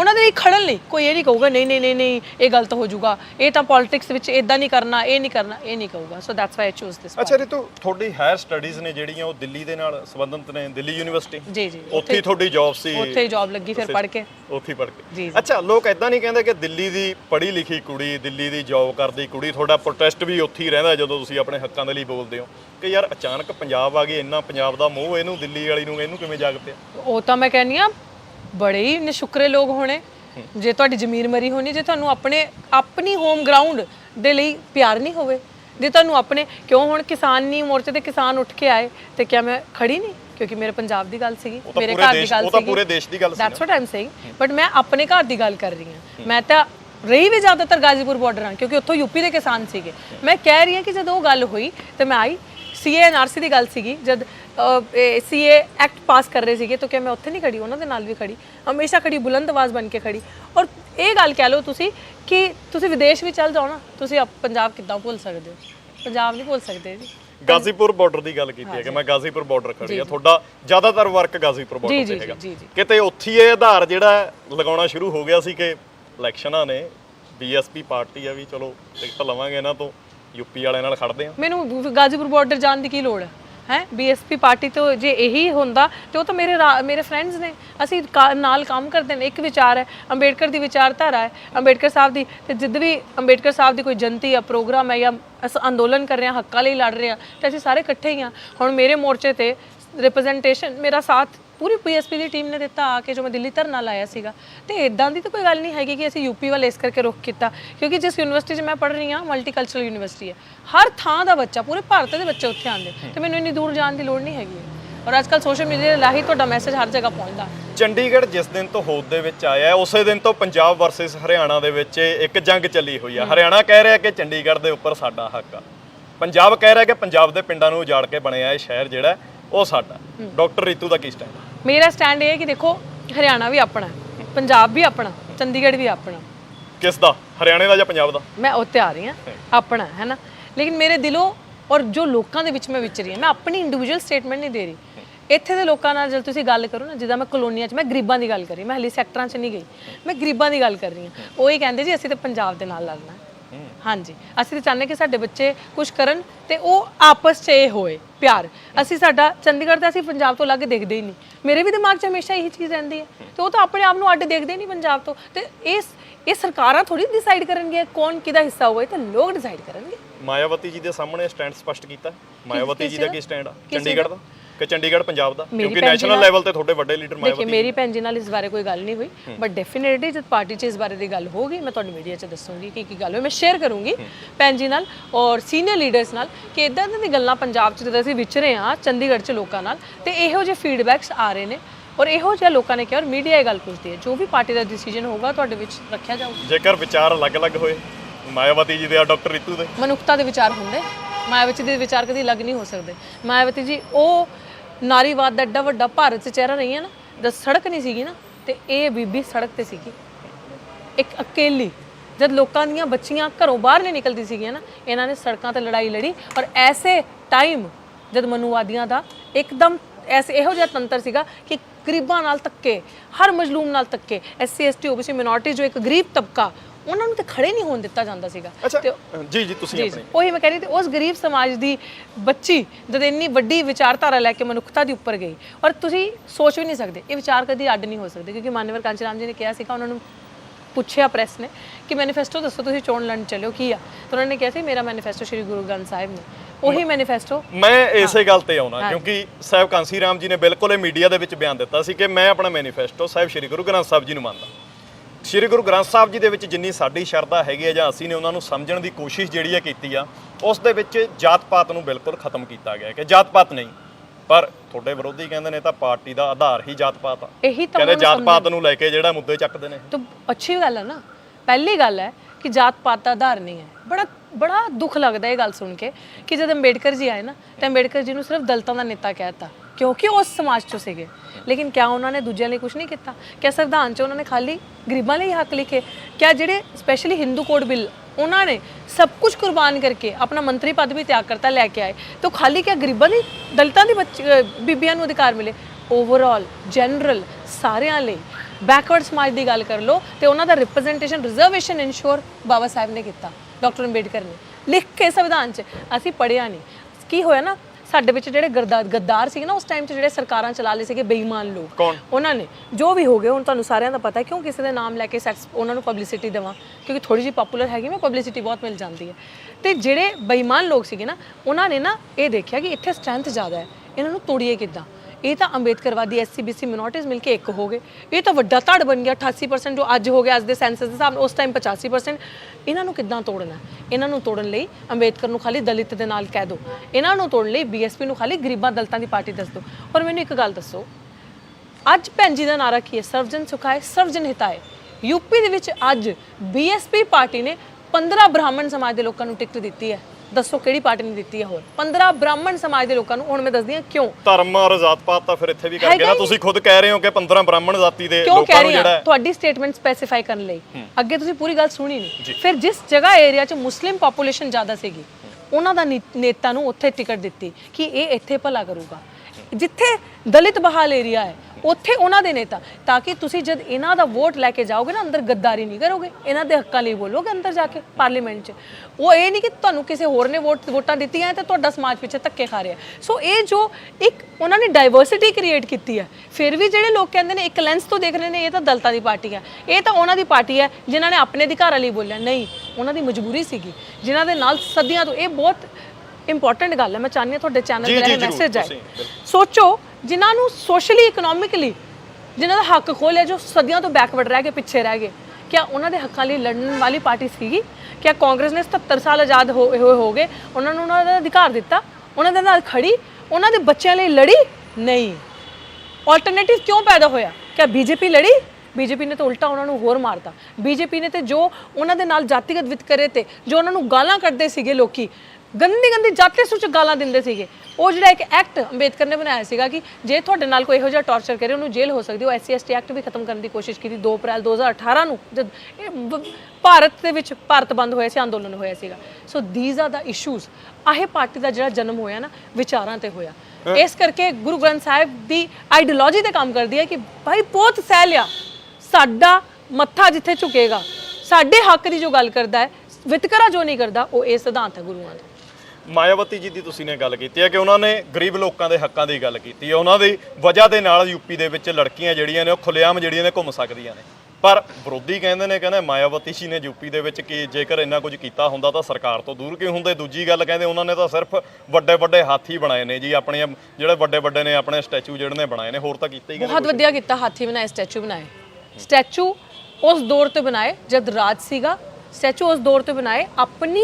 ਉਹਨਾਂ ਦੇ ਲਈ ਖੜਨ ਲਈ। ਕੋਈ ਇਹ ਨਹੀਂ ਕਹੂਗਾ ਨਹੀਂ ਨਹੀਂ ਨਹੀਂ ਨਹੀਂ ਇਹ ਗਲਤ ਹੋ ਜਾਊਗਾ। ਇਹ ਤਾਂ ਪੋਲਿਟਿਕਸ ਵਿੱਚ ਇਦਾਂ ਨਹੀਂ ਕਰਨਾ ਇਹ ਨਹੀਂ ਕਰਨਾ ਇਹ ਨਹੀਂ ਕਹੂਗਾ। So that's why I choose this ਅੱਛਾ ਰਿਤੂ ਤੁਹਾਡੀ ਹਾਇਰ ਸਟੱਡੀਜ਼ ਨੇ ਜਿਹੜੀਆਂ ਉਹ ਦਿੱਲੀ ਦੇ ਨਾਲ ਸੰਬੰਧਿਤ ਨੇ ਦਿੱਲੀ ਯੂਨੀਵਰਸਿਟੀ। ਜੀ ਜੀ ਉੱਥੇ ਹੀ ਤੁਹਾਡੀ ਜੌਬ ਸੀ। ਉੱਥੇ ਜੌਬ ਲੱਗੀ ਫਿਰ ਪੜ੍ਹ ਕੇ। ਉੱਥੇ ਹੀ ਪੜ੍ਹ ਕੇ। ਅੱਛਾ ਲੋਕ ਐਦਾਂ ਨਹੀਂ ਕਹਿੰਦੇ ਕਿ ਦਿੱਲੀ ਦੀ ਪੜ੍ਹੀ ਲਿਖੀ ਕੁੜੀ ਦਿੱਲੀ ਦੀ ਜੌਬ ਕਰਦੀ ਕੁੜੀ ਤੁਹਾਡਾ ਪ੍ਰੋਟੈਸਟ ਵੀ ਉੱਥੇ ਹੀ ਰਹਿੰਦਾ ਜਦੋਂ ਤੁਸੀਂ ਆਪਣੇ ਹੱਕਾਂ ਦੇ ਲਈ ਬੋਲਦੇ ਹੋ। ਕਿ ਯਾਰ ਅਚਾਨਕ ਪੰਜਾਬ ਆ ਗਈ ਇੰਨਾ ਪੰਜਾਬ ਦਾ ਮੋਹ ਇਹਨੂੰ ਦਿੱਲੀ ਵਾਲੀ ਨੂੰ ਇਹਨੂੰ ਕਿਵੇਂ ਜਾਗ ਪਿਆ ਉਹ ਤਾਂ ਮੈਂ ਕਹਿੰਨੀ ਆ ਬੜੇ ਹੀ ਨਿਸ਼ੁਕਰੇ ਲੋਕ ਹੋਣੇ। ਜੇ ਤੁਹਾਡੀ ਜ਼ਮੀਰ ਮਰੀ ਹੋਣੀ ਜੇ ਤੁਹਾਨੂੰ ਆਪਣੇ ਆਪਣੀ ਹੋਮ ਗਰਾਊਂਡ ਦੇ ਲਈ ਪਿਆਰ ਨਹੀਂ ਹੋਵੇ ਜੇ ਤੁਹਾਨੂੰ ਆਪਣੇ ਕਿਉਂ ਹੁਣ ਕਿਸਾਨੀ ਮੋਰਚੇ ਤੇ ਕਿਸਾਨ ਉੱਠ ਕੇ ਆਏ ਤੇ ਕਿਆ ਮੈਂ ਖੜੀ ਨਹੀਂ? ਕਿਉਂਕਿ ਮੇਰੇ ਪੰਜਾਬ ਦੀ ਗੱਲ ਸੀਗੀ ਮੇਰੇ ਘਰ ਦੀ ਗੱਲ ਉਹ ਤਾਂ ਸੀਗੀ। ਪੂਰੇ ਦੇਸ਼ ਦੀ ਗੱਲ ਸੀ that's what I'm saying but ਮੈਂ ਆਪਣੇ ਘਰ ਦੀ ਗੱਲ ਕਰ ਰਹੀ ਹਾਂ। ਮੈਂ ਤਾਂ ਰਹੀ ਵੀ ਜ਼ਿਆਦਾਤਰ ਗਾਜ਼ੀਪੁਰ ਬਾਰਡਰ ਹਾਂ ਕਿਉਂਕਿ ਉੱਥੋਂ ਯੂਪੀ ਦੇ ਕਿਸਾਨ ਸੀਗੇ। ਮੈਂ ਕਹਿ ਰਹੀ ਹਾਂ ਕਿ ਜਦੋਂ ਉਹ ਗੱਲ ਹੋਈ ਤੇ ਮੈਂ ਆਈ ਸੀਏ ਐਨਆਰਸੀ ਦੀ ਗੱਲ ਸੀਗੀ ਜਦ ਸੀਏ ਐਕਟ ਪਾਸ ਕਰ ਰਹੇ ਸੀਗੇ ਤਾਂ ਕਿ ਮੈਂ ਉੱਥੇ ਨਹੀਂ ਖੜੀ ਉਹਨਾਂ ਦੇ ਨਾਲ ਵੀ ਖੜੀ। ਹਮੇਸ਼ਾ ਖੜੀ ਬੁਲੰਦ ਆਵਾਜ਼ ਬਣ ਕੇ ਖੜੀ। ਔਰ ਇਹ ਗੱਲ ਕਹਿ ਲਓ ਤੁਸੀਂ ਕਿ ਤੁਸੀਂ ਵਿਦੇਸ਼ ਵੀ ਚੱਲ ਜਾਓ ਨਾ ਤੁਸੀਂ ਪੰਜਾਬ ਕਿੱਦਾਂ ਭੁੱਲ ਸਕਦੇ ਹੋ? ਪੰਜਾਬ ਨਹੀਂ ਭੁੱਲ ਸਕਦੇ ਜੀ। ਗਾਜ਼ੀਪੁਰ ਬਾਰਡਰ ਦੀ ਗੱਲ ਕੀਤੀ ਹੈ ਕਿ ਮੈਂ ਗਾਜ਼ੀਪੁਰ ਬਾਰਡਰ ਖੜੀ ਆ ਤੁਹਾਡਾ ਜ਼ਿਆਦਾਤਰ ਵਰਕ ਗਾਜ਼ੀਪੁਰ ਬਾਰਡਰ ਤੇ ਹੈਗਾ। ਕਿਤੇ ਉੱਥੀ ਇਹ ਆਧਾਰ ਜਿਹੜਾ ਲਗਾਉਣਾ ਸ਼ੁਰੂ ਹੋ ਗਿਆ ਸੀ ਕਿ ਇਲੈਕਸ਼ਨਾਂ ਨੇ ਬੀਐਸਪੀ ਪਾਰਟੀ ਆ ਵੀ ਚਲੋ ਟਿਕਟ ਲਵਾਂਗੇ ਇਹਨਾਂ ਤੋਂ ਯੂਪੀ ਵਾਲਿਆਂ ਨਾਲ ਖੜਦੇ ਆ ਮੈਨੂੰ ਗਾਜ਼ੀਪੁਰ ਬਾਰਡਰ ਜਾਣ ਦੀ ਕੀ ਲੋੜ ਹੈ? ਹੈ? ਬੀਐਸਪੀ ਪਾਰਟੀ ਤੋਂ ਜੇ ਇਹੀ ਹੁੰਦਾ ਤੇ ਉਹ ਤਾਂ ਮੇਰੇ ਰਾ- ਮੇਰੇ ਫਰੈਂਡਸ ਨੇ। ਅਸੀਂ ਕਾ- ਨਾਲ ਕੰਮ ਕਰਦੇ ਨੇ, ਇੱਕ ਵਿਚਾਰ ਹੈ, ਅੰਬੇਡਕਰ ਦੀ ਵਿਚਾਰਧਾਰਾ ਹੈ, ਅੰਬੇਡਕਰ ਸਾਹਿਬ ਦੀ। ਤੇ ਜਿੱਦ ਵੀ ਅੰਬੇਡਕਰ ਸਾਹਿਬ ਦੀ ਕੋਈ ਜਨਤੀ ਆ ਪ੍ਰੋਗਰਾਮ ਹੈ ਜਾਂ ਅਸੀਂ, ਅੰਦੋਲਨ ਕਰ ਰਹੇ ਹਾਂ, ਹੱਕਾਂ ਲਈ ਲੜ ਰਹੇ ਹਾਂ, ਤੇ ਅਸੀਂ ਸਾਰੇ ਇਕੱਠੇ ਹੀ ਹਾਂ। ਹੁਣ ਮੇਰੇ ਮੋਰਚੇ ਤੇ ਰਿਪਰੈਜ਼ੈਂਟੇਸ਼ਨ ਮੇਰਾ ਸਾਥ ਪੂਰੀ ਪੀਐਸਪੀ ਦੀ ਟੀਮ ਨੇ ਦਿੱਤਾ ਆ ਕੇ ਜੋ ਮੈਂ ਦਿੱਲੀ ਧਰਨਾ ਲਾਇਆ ਸੀਗਾ। ਤੇ ਇਦਾਂ ਦੀ ਤਾਂ ਕੋਈ ਗੱਲ ਨਹੀਂ ਹੈਗੀ ਕਿ ਅਸੀਂ ਯੂਪੀ ਵੱਲ ਇਸ ਕਰਕੇ ਰੁਖ ਕੀਤਾ। ਕਿਉਂਕਿ ਜਿਸ ਯੂਨੀਵਰਸਿਟੀ 'ਚ ਮੈਂ ਪੜ੍ਹ ਰਹੀ ਹਾਂ ਮਲਟੀਕਲਚਰਲ ਯੂਨੀਵਰਸਿਟੀ ਹੈ। ਹਰ ਥਾਂ ਦਾ ਬੱਚਾ ਪੂਰੇ ਭਾਰਤ ਦੇ ਬੱਚੇ ਉੱਥੇ ਆਉਂਦੇ। ਤੇ ਮੈਨੂੰ ਇੰਨੀ ਦੂਰ ਜਾਣ ਦੀ ਲੋੜ ਨਹੀਂ ਹੈਗੀ। ਔਰ ਅੱਜਕੱਲ ਸੋਸ਼ਲ ਮੀਡੀਆ ਦੇ ਰਾਹੀਂ ਤੁਹਾਡਾ ਮੈਸੇਜ ਹਰ ਜਗ੍ਹਾ ਪਹੁੰਚਦਾ। ਚੰਡੀਗੜ੍ਹ ਜਿਸ ਦਿਨ ਤੋਂ ਹੋਂਦ ਦੇ ਵਿੱਚ ਆਇਆ ਉਸੇ ਦਿਨ ਤੋਂ ਪੰਜਾਬ ਵਰਸਸ ਹਰਿਆਣਾ ਦੇ ਵਿੱਚ ਇੱਕ ਜੰਗ ਚੱਲੀ ਹੋਈ ਆ ਹਰਿਆਣਾ ਕਹਿ ਰਿਹਾ ਕਿ ਚੰਡੀਗੜ੍ਹ ਦੇ ਉੱਪਰ ਸਾਡਾ ਹੱਕ ਆ। ਪੰਜਾਬ ਕਹਿ ਰਿਹਾ ਕਿ ਪੰਜਾਬ ਦੇ ਪਿੰਡਾਂ ਨੂੰ ਉਜਾੜ ਕੇ ਬਣਿਆ ਇਹ ਸ਼ਹਿਰ ਜਿਹੜਾ ਉਹ ਸਾਡਾ। ਡਾਕਟਰ ਰੀਤੂ ਦਾ ਕੀ ਸਟੈਂਡ? ਮੇਰਾ ਸਟੈਂਡ ਇਹ ਹੈ ਕਿ ਦੇਖੋ ਹਰਿਆਣਾ ਵੀ ਆਪਣਾ ਹੈ, ਪੰਜਾਬ ਵੀ ਆਪਣਾ ਚੰਡੀਗੜ੍ਹ ਵੀ ਆਪਣਾ। ਕਿਸ ਦਾ? ਹਰਿਆਣੇ ਦਾ ਜਾਂ ਪੰਜਾਬ ਦਾ? ਮੈਂ ਉੱਤੇ ਆ ਰਹੀ ਹਾਂ ਆਪਣਾ ਹੈ ਨਾ। ਲੇਕਿਨ ਮੇਰੇ ਦਿਲੋਂ ਔਰ ਜੋ ਲੋਕਾਂ ਦੇ ਵਿੱਚ ਮੈਂ ਵਿਚ ਰਹੀ ਹਾਂ ਮੈਂ ਆਪਣੀ ਇੰਡੀਵਿਜੂਅਲ ਸਟੇਟਮੈਂਟ ਨਹੀਂ ਦੇ ਰਹੀ। ਇੱਥੇ ਦੇ ਲੋਕਾਂ ਨਾਲ ਜਦ ਤੁਸੀਂ ਗੱਲ ਕਰੋ ਨਾ ਜਿੱਦਾਂ ਮੈਂ ਕਲੋਨੀਆਂ 'ਚ ਮੈਂ ਗਰੀਬਾਂ ਦੀ ਗੱਲ ਕਰ ਮੈਂ ਹਲੀ ਸੈਕਟਰਾਂ 'ਚ ਨਹੀਂ ਗਈ। ਮੈਂ ਗਰੀਬਾਂ ਦੀ ਗੱਲ ਕਰ ਰਹੀ ਹਾਂ। ਉਹ ਹੀ ਕਹਿੰਦੇ ਜੀ ਅਸੀਂ ਤਾਂ ਪੰਜਾਬ ਦੇ ਨਾਲ ਲੜਨਾ ਹੈ। ਹਾਂਜੀ। ਅਸੀਂ ਤਾਂ ਚਾਹੁੰਦੇ ਕਿ ਸਾਡੇ ਬੱਚੇ ਕੁਝ ਕਰਨ ਤੇ ਉਹ ਆਪਸ 'ਚ ਇਹ ਹੋਏ ਪਿਆਰ। ਅਸੀਂ ਸਾਡਾ ਚੰਡੀਗੜ੍ਹ ਦਾ ਅਸੀਂ ਪੰਜਾਬ ਤੋਂ ਅਲੱਗ ਦੇਖਦੇ ਹੀ ਨਹੀਂ। ਮੇਰੇ ਵੀ ਦਿਮਾਗ 'ਚ ਹਮੇਸ਼ਾ ਇਹੀ ਚੀਜ਼ ਰਹਿੰਦੀ ਹੈ ਤੇ ਉਹ ਤਾਂ ਆਪਣੇ ਆਪ ਨੂੰ ਅੱਡ ਦੇਖਦੇ ਨਹੀਂ ਪੰਜਾਬ ਤੋਂ। ਤੇ ਇਸ ਇਹ ਸਰਕਾਰਾਂ ਥੋੜੀ ਡਿਸਾਈਡ ਕਰਨਗੇ ਕੌਣ ਕਿਹਦਾ ਹਿੱਸਾ ਹੋਵੇ ਤੇ ਲੋਕ ਡਿਸਾਈਡ ਕਰਨਗੇ। ਮਾਇਆਵਤੀ ਜੀ ਦੇ ਸਾਹਮਣੇ ਸਟੈਂਡ ਸਪਸ਼ਟ ਕੀਤਾ। ਮਾਇਆਵਤੀ ਜੀ ਦਾ ਕੀ ਸਟੈਂਡ ਆ? ਚੰਡੀਗੜ੍ਹ ਦਾ? ਕਿ ਚੰਡੀਗੜ੍ਹ ਪੰਜਾਬ ਦਾ? ਕਿਉਂਕਿ ਨੈਸ਼ਨਲ ਨਾਲ- ਲੈਵਲ ਤੇ ਤੁਹਾਡੇ ਵੱਡੇ ਲੀਡਰ ਮਾਇਆਵਤੀ ਮੇਰੀ ਭੈਣ ਜੀ ਨਾਲ ਇਸ ਬਾਰੇ ਕੋਈ ਗੱਲ ਨਹੀਂ ਹੋਈ ਬਟ ਡੈਫੀਨਿਟਲੀ ਜਦ ਪਾਰਟੀ 'ਚ ਇਸ ਬਾਰੇ ਦੀ ਗੱਲ ਹੋਗੀ ਮੈਂ ਤੁਹਾਨੂੰ ਮੀਡੀਆ 'ਚ ਦੱਸੂਗੀ ਕਿ ਕੀ ਗੱਲ ਹੋਈ ਮੈਂ ਸ਼ੇਅਰ ਕਰੂੰਗੀ ਭੈਣ ਜੀ ਨਾਲ ਔਰ ਸੀਨੀਅਰ ਲੀਡਰਸ ਨਾਲ ਕਿ ਇਦਾਂ ਦੀ ਗੱਲਾਂ ਪੰਜਾਬ 'ਚ ਜਦੋਂ ਅਸੀਂ ਵਿਚਰੇ ਹਾਂ ਚੰਡੀਗੜ੍ਹ 'ਚ ਲੋਕਾਂ ਨਾਲ ਤੇ ਇਹੋ ਜਿਹੇ ਫੀਡਬੈਕਸ ਆ ਰਹੇ ਨੇ ਔਰ ਇਹੋ ਜਿਹਾ ਲੋਕਾਂ ਨੇ ਕਿਹਾ ਔਰ ਮੀਡੀਆ ਇਹ ਗੱਲ ਪੁੱਛਦੀ ਹੈ ਜੋ ਵੀ ਪਾਰਟੀ ਦਾ ਡਿਸੀਜਨ ਹੋਗਾ ਤੁਹਾਡੇ ਵਿੱਚ ਰੱਖਿਆ ਜਾਊਗਾ। ਜੇਕਰ ਵਿਚਾਰ ਅਲੱਗ-ਅਲੱਗ ਹੋਏ ਮਾਇਆਵਤੀ ਜੀ ਦੇ ਆ ਡਾਕਟਰ ਰਿਤੂ ਦੇ। ਮਨੁੱਖਤਾ ਦੇ ਵਿਚਾਰ ਹੁੰਦੇ ਮਾਇਆਵਤੀ ਦੇ ਵਿਚਾਰ ਕਦੀ ਅਲੱਗ ਨਹੀਂ ਹੋ ਸਕਦੇ। ਮਾਇਆਵਤੀ ਜੀ ਉਹ ਨਾਰੀਵਾਦ ਦਾ ਐਡਾ ਵੱਡਾ ਭਾਰਤ 'ਚ ਚਿਹਰਾ ਨਹੀਂ ਹੈ ਨਾ, ਜਦ ਸੜਕ ਨਹੀਂ ਸੀਗੀ ਨਾ, ਤੇ ਇਹ ਬੀਬੀ ਸੜਕ ਤੇ ਸੀਗੀ। ਇੱਕ ਅਕੇਲੀ, ਜਦ ਲੋਕਾਂ ਦੀਆਂ ਬੱਚੀਆਂ ਘਰੋਂ ਬਾਹਰ ਨਹੀਂ ਨਿਕਲਦੀ ਸੀਗੀਆਂ ਨਾ, ਇਹਨਾਂ ਨੇ ਸੜਕਾਂ ਤੇ ਲੜਾਈ ਲੜੀ, ਔਰ ਐਸੇ ਟਾਈਮ ਜਦ ਮਨੂਵਾਦੀਆਂ ਦਾ ਇੱਕਦਮ ਐਸੇ ਇਹੋ ਜਿਹਾ ਤੰਤਰ ਸੀਗਾ ਕਿ ਗਰੀਬਾਂ ਨਾਲ ਧੱਕੇ, ਹਰ ਮਜਲੂਮ ਨਾਲ ਧੱਕੇ ਐਸਸੀ ਐਸਟੀ ਓਬੀਸੀ ਮਿਨੋਰਟੀ ਜੋ ਇੱਕ ਗਰੀਬ ਤਬਕਾ ਉਹਨਾਂ ਨੂੰ ਤੇ ਖੜੇ ਨਹੀਂ ਹੋਣ ਦਿੱਤਾ ਜਾਂਦਾ ਸੀਗਾ। ਅੱਛਾ ਤੇ ਜੀ ਜੀ ਤੁਸੀਂ ਜੀ ਆਪਣੇ। ਜੀ ਉਹੀ ਮੈਂ ਕਹਿ ਰਹੀ ਤੇ ਉਸ ਗਰੀਬ ਸਮਾਜ ਦੀ ਬੱਚੀ ਜਦ ਇੰਨੀ ਵੱਡੀ ਵਿਚਾਰਧਾਰਾ ਲੈ ਕੇ ਮਨੁੱਖਤਾ ਦੇ ਉੱਪਰ ਗਈ ਔਰ ਤੁਸੀਂ ਸੋਚ ਵੀ ਨਹੀਂ ਸਕਦੇ ਇਹ ਵਿਚਾਰ ਕਦੀ ਅੱਡ ਨਹੀਂ ਹੋ ਸਕਦੇ ਕਿਉਂਕਿ ਮਾਨਵਰ ਕਾਂਚੀਰਾਮ ਜੀ ਨੇ ਕਿਹਾ ਸੀਗਾ ਉਹਨਾਂ ਨੂੰ ਪੁੱਛਿਆ ਪ੍ਰੈਸ ਨੇ ਕਿ ਮੈਨੀਫੈਸਟੋ ਦੱਸੋ ਤੁਸੀਂ ਚੋਣ ਲੜਨ ਚੱਲਿਓ ਕੀ ਆ? ਤਾਂ ਉਹਨਾਂ ਨੇ ਕਿਹਾ ਸੀ ਮੇਰਾ ਮੈਨੀਫੈਸਟੋ ਸ਼੍ਰੀ ਗੁਰੂ ਗ੍ਰੰਥ ਸਾਹਿਬ ਨੇ। ਉਹੀ ਮੈਨੀਫੈਸਟੋ। ਮੈਂ ਇਸੇ ਗੱਲ ਤੇ ਆਉਣਾ ਕਿਉਂਕਿ ਸਾਹਿਬ ਕਾਂਸੀ ਰਾਮ ਜੀ ਨੇ ਬਿਲਕੁਲ ਇਹ ਮੀਡੀਆ ਦੇ ਵਿੱਚ ਬਿਆਨ ਦਿੱਤਾ ਸੀ ਕਿ ਮੈਂ ਆਪਣਾ ਮੈਨੀਫੈਸਟੋ ਸਾਹਿਬ ਸ੍ਰੀ ਗੁਰੂ ਗ੍ਰੰਥ ਸਾਹਿਬ ਜੀ ਨੂੰ ਮੰਨਦਾ। ਸ੍ਰੀ ਗੁਰੂ ਗ੍ਰੰਥ ਸਾਹਿਬ ਜੀ ਦੇ ਵਿੱਚ ਜਿੰਨੀ ਸਾਡੀ ਸ਼ਰਧਾ ਹੈਗੀ ਹੈ ਜਾਂ ਅਸੀਂ ਨੇ ਉਹਨਾਂ ਨੂੰ ਸਮਝਣ ਦੀ ਕੋਸ਼ਿਸ਼ ਜਿਹੜੀ ਹੈ ਕੀਤੀ ਆ ਉਸ ਦੇ ਵਿੱਚ ਜਾਤ ਪਾਤ ਨੂੰ ਬਿਲਕੁਲ ਖਤਮ ਕੀਤਾ ਗਿਆ ਕਿ ਜਾਤ ਪਾਤ ਨਹੀਂ। ਪਰ ਤੁਹਾਡੇ ਵਿਰੋਧੀ ਕਹਿੰਦੇ ਨੇ ਤਾਂ ਪਾਰਟੀ ਦਾ ਆਧਾਰ ਹੀ ਜਾਤ ਪਾਤ ਆ। ਇਹੀ ਤਾਂ ਕਹਿੰਦੇ ਜਾਤ ਪਾਤ ਨੂੰ ਲੈ ਕੇ ਜਿਹੜਾ ਮੁੱਦੇ ਚੱਕਦੇ ਨੇ। ਤਾਂ ਅੱਛੀ ਗੱਲ ਹੈ ਨਾ। ਪਹਿਲੀ ਗੱਲ ਹੈ ਕਿ ਜਾਤ ਪਾਤ ਦਾ ਆਧਾਰ ਨਹੀਂ ਹੈ। ਬੜਾ ਬੜਾ ਦੁੱਖ ਲੱਗਦਾ ਇਹ ਗੱਲ ਸੁਣ ਕੇ ਕਿ ਜਦ ਅੰਬੇਡਕਰ ਜੀ ਆਏ ਨਾ ਤਾਂ ਅੰਬੇਡਕਰ ਜੀ ਨੂੰ ਸਿਰਫ ਦਲਤਾਂ ਦਾ ਨੇਤਾ ਕਹਿਤਾ ਕਿਉਂਕਿ ਉਸ ਸਮਾਜ ਚੋਂ ਸੀਗੇ ਲੇਕਿਨ ਕਿਆ ਉਹਨਾਂ ਨੇ ਦੂਜਿਆਂ ਲਈ ਕੁਝ ਨਹੀਂ ਕੀਤਾ ਕਿਆ ਸੰਵਿਧਾਨ 'ਚ ਉਹਨਾਂ ਨੇ ਖਾਲੀ ਗਰੀਬਾਂ ਲਈ ਹੱਕ ਲਿਖੇ ਕਿਆ ਜਿਹੜੇ ਸਪੈਸ਼ਲੀ ਹਿੰਦੂ ਕੋਡ ਬਿੱਲ ਉਹਨਾਂ ਨੇ ਸਭ ਕੁਝ ਕੁਰਬਾਨ ਕਰਕੇ ਆਪਣਾ ਮੰਤਰੀ ਪਦ ਵੀ ਤਿਆਗ ਕਰਤਾ ਲੈ ਕੇ ਆਏ ਤਾਂ ਖਾਲੀ ਕਿਆ ਗਰੀਬਾਂ ਦੀ ਦਲਿਤਾਂ ਦੀ ਬੱਚ- ਬੀਬੀਆਂ ਨੂੰ ਅਧਿਕਾਰ ਮਿਲੇ ਓਵਰਆਲ ਜਨਰਲ ਸਾਰਿਆਂ ਲਈ ਬੈਕਵਰਡ ਸਮਾਜ ਦੀ ਗੱਲ ਕਰ ਲਓ ਤੇ ਉਹਨਾਂ ਦਾ representation reservation ensure Baba Sahib ਨੇ ਕੀਤਾ ਡਾਕਟਰ ਅੰਬੇਡਕਰ ਨੇ ਲਿਖ ਕੇ ਸੰਵਿਧਾਨ 'ਚ ਅਸੀਂ ਪੜਿਆ ਨਹੀਂ ਕੀ ਹੋਇਆ ਨਾ ਸਾਡੇ ਵਿੱਚ ਜਿਹੜੇ ਗਰਦਾ- ਗੱਦਾਰ ਸੀਗੇ ਨਾ ਉਸ ਟਾਈਮ 'ਚ ਜਿਹੜੇ ਸਰਕਾਰਾਂ ਚਲਾ ਲਏ ਸੀਗੇ ਬੇਈਮਾਨ ਲੋਕ। ਕੌਣ? ਉਹਨਾਂ ਨੇ। ਜੋ ਵੀ ਹੋ ਗਏ ਹੁਣ ਤੁਹਾਨੂੰ ਸਾਰਿਆਂ ਦਾ ਪਤਾ ਹੈ ਕਿਉਂ ਕਿਸੇ ਦੇ ਨਾਮ ਲੈ ਕੇ ਸੈਟਸ ਉਹਨਾਂ ਨੂੰ ਪਬਲਿਸਿਟੀ ਦੇਵਾਂ? ਕਿਉਂਕਿ ਥੋੜੀ ਜਿਹੀ ਪਪੂਲਰ ਹੈਗੀ ਮੈਂ ਪਬਲਿਸਿਟੀ ਬਹੁਤ ਮਿਲ ਜਾਂਦੀ ਹੈ। ਤੇ ਜਿਹੜੇ ਬੇਈਮਾਨ ਲੋਕ ਸੀਗੇ ਨਾ ਉਹਨਾਂ ਨੇ ਨਾ ਇਹ ਦੇਖਿਆ ਕਿ ਇੱਥੇ ਸਟਰੈਂਥ ਜ਼ਿਆਦਾ ਹੈ। ਇਹਨਾਂ ਨੂੰ ਤੋੜੀਏ ਕਿੱਦਾਂ? ਇਹ ਤਾਂ ਅੰਬੇਦਕਰਵਾਦੀ ਐਸਸੀ ਬੀਸੀ ਮਿਨੋਰਟੀਜ਼ ਮਿਲ ਕੇ ਇੱਕ ਹੋ ਗਏ। ਇਹ ਤਾਂ ਵੱਡਾ ਧੜ ਬਣ ਗਿਆ 88% ਜੋ ਅੱਜ ਹੋ ਗਿਆ, ਅੱਜ ਦੇ ਸੈਂਸਸ ਦੇ ਹਿਸਾਬ ਨਾਲ ਉਸ ਟਾਈਮ 85% ਇਹਨਾਂ ਨੂੰ ਕਿੱਦਾਂ ਤੋੜਨਾ? ਇਹਨਾਂ ਨੂੰ ਤੋੜਨ ਲਈ ਅੰਬੇਦਕਰ ਨੂੰ ਖਾਲੀ ਦਲਿਤ ਦੇ ਨਾਲ ਕਹਿ ਦਿਓ ਇਹਨਾਂ ਨੂੰ ਤੋੜਨ ਲਈ ਬੀਐਸਪੀ ਨੂੰ ਖਾਲੀ ਗਰੀਬਾਂ ਦਲਿਤਾਂ ਦੀ ਪਾਰਟੀ ਦੱਸ ਦਿਓ ਔਰ ਮੈਨੂੰ ਇੱਕ ਗੱਲ ਦੱਸੋ, ਅੱਜ ਭੈਣ ਜੀ ਦਾ ਨਾਰਾ ਕੀ ਹੈ? ਸਰਵਜਨ ਸੁਖਾਏ, ਸਰਵਜਨ ਹਿਤਾਏ। ਯੂਪੀ ਦੇ ਵਿੱਚ ਅੱਜ ਬੀਐਸਪੀ ਪਾਰਟੀ ਨੇ 15 ਬ੍ਰਾਹਮਣ ਸਮਾਜ ਦੇ ਲੋਕਾਂ ਨੂੰ ਟਿਕਟ ਦਿੱਤੀ ਹੈ। ਦੱਸੋ ਕਿਹੜੀ ਪਾਰਟੀ ਨੇ ਦਿੱਤੀ ਹੈ ਹੋਰ 15 ਬ੍ਰਾਹਮਣ ਸਮਾਜ ਦੇ ਲੋਕਾਂ ਨੂੰ ਹੁਣ ਮੈਂ ਦੱਸਦੀ ਹਾਂ ਕਿਉਂ? ਧਰਮ ਔਰ ਜਾਤ ਪਾਤ ਤਾਂ ਫਿਰ ਇੱਥੇ ਵੀ ਕਰ ਹੈਗਾ ਗਏ ਨਾ ਤੁਸੀਂ ਖੁਦ ਕਹਿ ਰਹੇ ਹੋ ਕਿ 15 ਬ੍ਰਾਹਮਣ ਜਾਤੀ ਦੇ ਕਿਉਂ ਲੋਕਾਂ ਨੂੰ ਰਹੀ ਜਿਹੜਾ ਹਾਂ। ਹੈ ਤੁਹਾਡੀ ਸਟੇਟਮੈਂਟ ਸਪੈਸੀਫਾਈ ਕਰਨ ਲਈ। ਅੱਗੇ ਤੁਸੀਂ ਪੂਰੀ ਗੱਲ ਸੁਣੀ ਨਹੀਂ। ਫਿਰ ਜਿਸ ਜਗ੍ਹਾ ਏਰੀਆ 'ਚ ਮੁਸਲਿਮ ਪੋਪੂਲੇਸ਼ਨ ਜ਼ਿਆਦਾ ਸੀਗੀ ਉਹਨਾਂ ਦਾ ਨੀ- ਨੇਤਾ ਨੂੰ ਉੱਥੇ ਟਿਕਟ ਦਿੱਤੀ ਕਿ ਇਹ ਇੱਥੇ ਭਲਾ ਕਰੂਗਾ। ਜਿੱਥੇ ਦਲਿਤ ਬਹਾਲ ਏਰੀਆ ਹੈ, ਉੱਥੇ ਉਹਨਾਂ ਦੇ ਨੇਤਾ, ਤਾਂ ਕਿ ਤੁਸੀਂ ਜਦ ਇਹਨਾਂ ਦਾ ਵੋਟ ਲੈ ਕੇ ਜਾਓਗੇ ਨਾ, ਅੰਦਰ ਗੱਦਾਰੀ ਨਹੀਂ ਕਰੋਗੇ, ਇਹਨਾਂ ਦੇ ਹੱਕਾਂ ਲਈ ਬੋਲੋਗੇ ਅੰਦਰ ਜਾ ਕੇ ਪਾਰਲੀਮੈਂਟ 'ਚ। ਉਹ ਇਹ ਨਹੀਂ ਕਿ ਤੁਹਾਨੂੰ ਕਿਸੇ ਹੋਰ ਨੇ ਵੋਟ, ਵੋਟਾਂ ਦਿੱਤੀਆਂ ਹੈ ਤੇ ਤੁਹਾਡਾ ਸਮਾਜ ਪਿੱਛੇ ਧੱਕੇ ਖਾ ਰਿਹਾ ਸੋ ਇਹ ਜੋ ਇੱਕ ਉਹਨਾਂ ਨੇ ਡਾਈਵਰਸਿਟੀ ਕ੍ਰੀਏਟ ਕੀਤੀ ਹੈ, ਫਿਰ ਵੀ ਜਿਹੜੇ ਲੋਕ ਕਹਿੰਦੇ ਨੇ ਇੱਕ ਲੈਂਸ ਤੋਂ ਦੇਖ ਰਹੇ ਨੇ, ਇਹ ਤਾਂ ਦਲਤਾਂ ਦੀ ਪਾਰਟੀ ਹੈ। ਇਹ ਤਾਂ ਉਹਨਾਂ ਦੀ ਪਾਰਟੀ ਹੈ ਜਿਨ੍ਹਾਂ ਨੇ ਆਪਣੇ ਅਧਿਕਾਰਾਂ ਲਈ ਬੋਲਿਆ। ਨਹੀਂ, ਉਹਨਾਂ ਦੀ ਮਜਬੂਰੀ ਸੀਗੀ। ਜਿਨ੍ਹਾਂ ਦੇ ਨਾਲ ਸਦੀਆਂ ਤੋਂ ਇਹ ਬਹੁਤ ਇੰਪੋਰਟੈਂਟ ਗੱਲ ਹੈ। ਮੈਂ ਚਾਹੁੰਦੀ ਹਾਂ ਤੁਹਾਡੇ ਚੈਨਲ ਤੇ ਇਹ ਮੈਸੇਜ ਆਏ। ਸੋਚੋ ਜਿਨ੍ਹਾਂ ਨੂੰ ਸੋਸ਼ਲੀ ਇਕਨੋਮਿਕਲੀ ਜਿਨ੍ਹਾਂ ਦਾ ਹੱਕ ਖੋਲਿਆ ਜੋ ਸਦੀਆਂ ਤੋਂ ਬੈਕਵਰਡ ਰਹਿ ਕੇ ਪਿੱਛੇ ਰਹਿ ਗਏ ਕਿਆ ਉਹਨਾਂ ਦੇ ਹੱਕਾਂ ਲਈ ਲੜਨ ਵਾਲੀ ਪਾਰਟੀ ਸੀਗੀ? ਕਿਆ ਕਾਂਗਰਸ ਨੇ 77 ਸਾਲ ਆਜ਼ਾਦ ਹੋਏ ਹੋਏ ਹੋ ਗਏ? ਉਹਨਾਂ ਨੂੰ ਉਹਨਾਂ ਦਾ ਅਧਿਕਾਰ ਦਿੱਤਾ? ਉਹਨਾਂ ਦੇ ਨਾਲ ਖੜੀ ਉਹਨਾਂ ਦੇ ਬੱਚਿਆਂ ਲਈ ਲੜੀ? ਨਹੀਂ। ਆਲਟਰਨੇਟਿਵ ਕਿਉਂ ਪੈਦਾ ਹੋਇਆ? ਕਿਆ ਬੀਜੇਪੀ ਲੜੀ? ਬੀਜੇਪੀ ਨੇ ਤਾਂ ਉਲਟਾ ਉਹਨਾਂ ਨੂੰ ਹੋਰ ਮਾਰਤਾ। ਬੀਜੇਪੀ ਨੇ ਤੇ ਜੋ ਉਹਨਾਂ ਦੇ ਨਾਲ ਜਾਤੀਗਤ ਵਿਤਕਰੇ ਤੇ ਜੋ ਉਹਨਾਂ ਨੂੰ ਗਾਲਾਂ ਕੱਢਦੇ ਸੀਗੇ ਲੋਕੀ ਗੰਦੀ ਗੰਦੀ ਜਾਤੀ ਸੂਚਕ ਗਾਲਾਂ ਦਿੰਦੇ ਸੀਗੇ। ਉਹ ਜਿਹੜਾ ਇੱਕ ਐਕਟ ਅੰਬੇਦਕਰ ਨੇ ਬਣਾਇਆ ਸੀਗਾ ਕਿ ਜੇ ਤੁਹਾਡੇ ਨਾਲ ਕੋਈ ਇਹੋ ਜਿਹਾ ਟੌਰਚਰ ਕਰੇ ਉਹਨੂੰ ਜੇਲ੍ਹ ਹੋ ਸਕਦੀ ਉਹ ਐਸਸੀ ਐਸਟੀ ਐਕਟ ਵੀ ਖਤਮ ਕਰਨ ਦੀ ਕੋਸ਼ਿਸ਼ ਕੀਤੀ 2 ਅਪ੍ਰੈਲ 2018 ਨੂੰ ਜਦ ਭਾਰਤ ਦੇ ਵਿੱਚ ਭਾਰਤ ਬੰਦ ਹੋਇਆ ਸੀ ਅੰਦੋਲਨ ਹੋਇਆ ਸੀਗਾ। So these are the issues ਆਹੇ party ਦਾ ਜਿਹੜਾ ਜਨਮ ਹੋਇਆ ਨਾ ਵਿਚਾਰਾਂ ਤੇ ਹੋਇਆ। ਇਸ ਕਰਕੇ ਗੁਰੂ ਗ੍ਰੰਥ ਸਾਹਿਬ ਦੀ ਆਈਡੀਓਲੋਜੀ ਤੇ ਕੰਮ ਕਰਦੀ ਹੈ ਕਿ ਭਾਈ ਬਹੁਤ ਸਹਿ ਲਿਆ ਸਾਡਾ ਮੱਥਾ ਜਿੱਥੇ ਝੁਕੇਗਾ ਸਾਡੇ ਹੱਕ ਦੀ ਜੋ ਗੱਲ ਕਰਦਾ ਹੈ ਵਿਤਕਰਾ ਜੋ ਨਹੀਂ ਕਰਦਾ ਉਹ ਇਹ ਸਿਧਾਂਤ ਹੈ ਗੁਰੂਆਂ ਦਾ। ਮਾਇਆਵਤੀ ਜੀ ਦੀ ਤੁਸੀਂ ਨੇ ਗੱਲ ਕੀਤੀ ਹੈ ਕਿ ਉਹਨਾਂ ਨੇ ਗਰੀਬ ਲੋਕਾਂ ਦੇ ਹੱਕਾਂ ਦੀ ਗੱਲ ਕੀਤੀ ਹੈ। ਉਹਨਾਂ ਦੀ ਵਜ੍ਹਾ ਦੇ ਨਾਲ ਯੂਪੀ ਦੇ ਵਿੱਚ ਲੜਕੀਆਂ ਜਿਹੜੀਆਂ ਨੇ ਉਹ ਖੁੱਲੇਆਮ ਜਿਹੜੀਆਂ ਨੇ ਘੁੰਮ ਸਕਦੀਆਂ ਨੇ। ਪਰ ਵਿਰੋਧੀ ਕਹਿੰਦੇ ਨੇ ਕਹਿੰਦੇ ਮਾਇਆਵਤੀ ਜੀ ਨੇ ਯੂਪੀ ਦੇ ਵਿੱਚ ਕੀ ਜੇਕਰ ਇੰਨਾ ਕੁਝ ਕੀਤਾ ਹੁੰਦਾ ਤਾਂ ਸਰਕਾਰ ਤੋਂ ਦੂਰ ਕਿਉਂ ਹੁੰਦੇ? ਦੂਜੀ ਗੱਲ ਕਹਿੰਦੇ ਉਹਨਾਂ ਨੇ ਤਾਂ ਸਿਰਫ ਵੱਡੇ ਵੱਡੇ ਹਾਥੀ ਬਣਾਏ ਨੇ ਜੀ ਆਪਣੇ ਜਿਹੜੇ ਵੱਡੇ ਵੱਡੇ ਨੇ ਆਪਣੇ ਸਟੈਚੂ ਜਿਹੜੇ ਨੇ ਬਣਾਏ ਨੇ ਹੋਰ ਤਾਂ ਕੀਤਾ ਹੀ ਕਹਿੰਦੇ ਬਹੁਤ ਵਧੀਆ ਕੀਤਾ ਹਾਥੀ ਬਣਾਏ ਸਟੈਚੂ ਬਣਾਏ। ਸਟੈਚੂ ਉਸ ਦੌਰ ਤੇ ਬਣਾਏ ਜਦ ਰਾਜ ਸੀਗਾ ਸਟੈਚੂ ਉਸ ਦੌਰ ਤੇ ਬਣਾਏ ਆਪਣੀ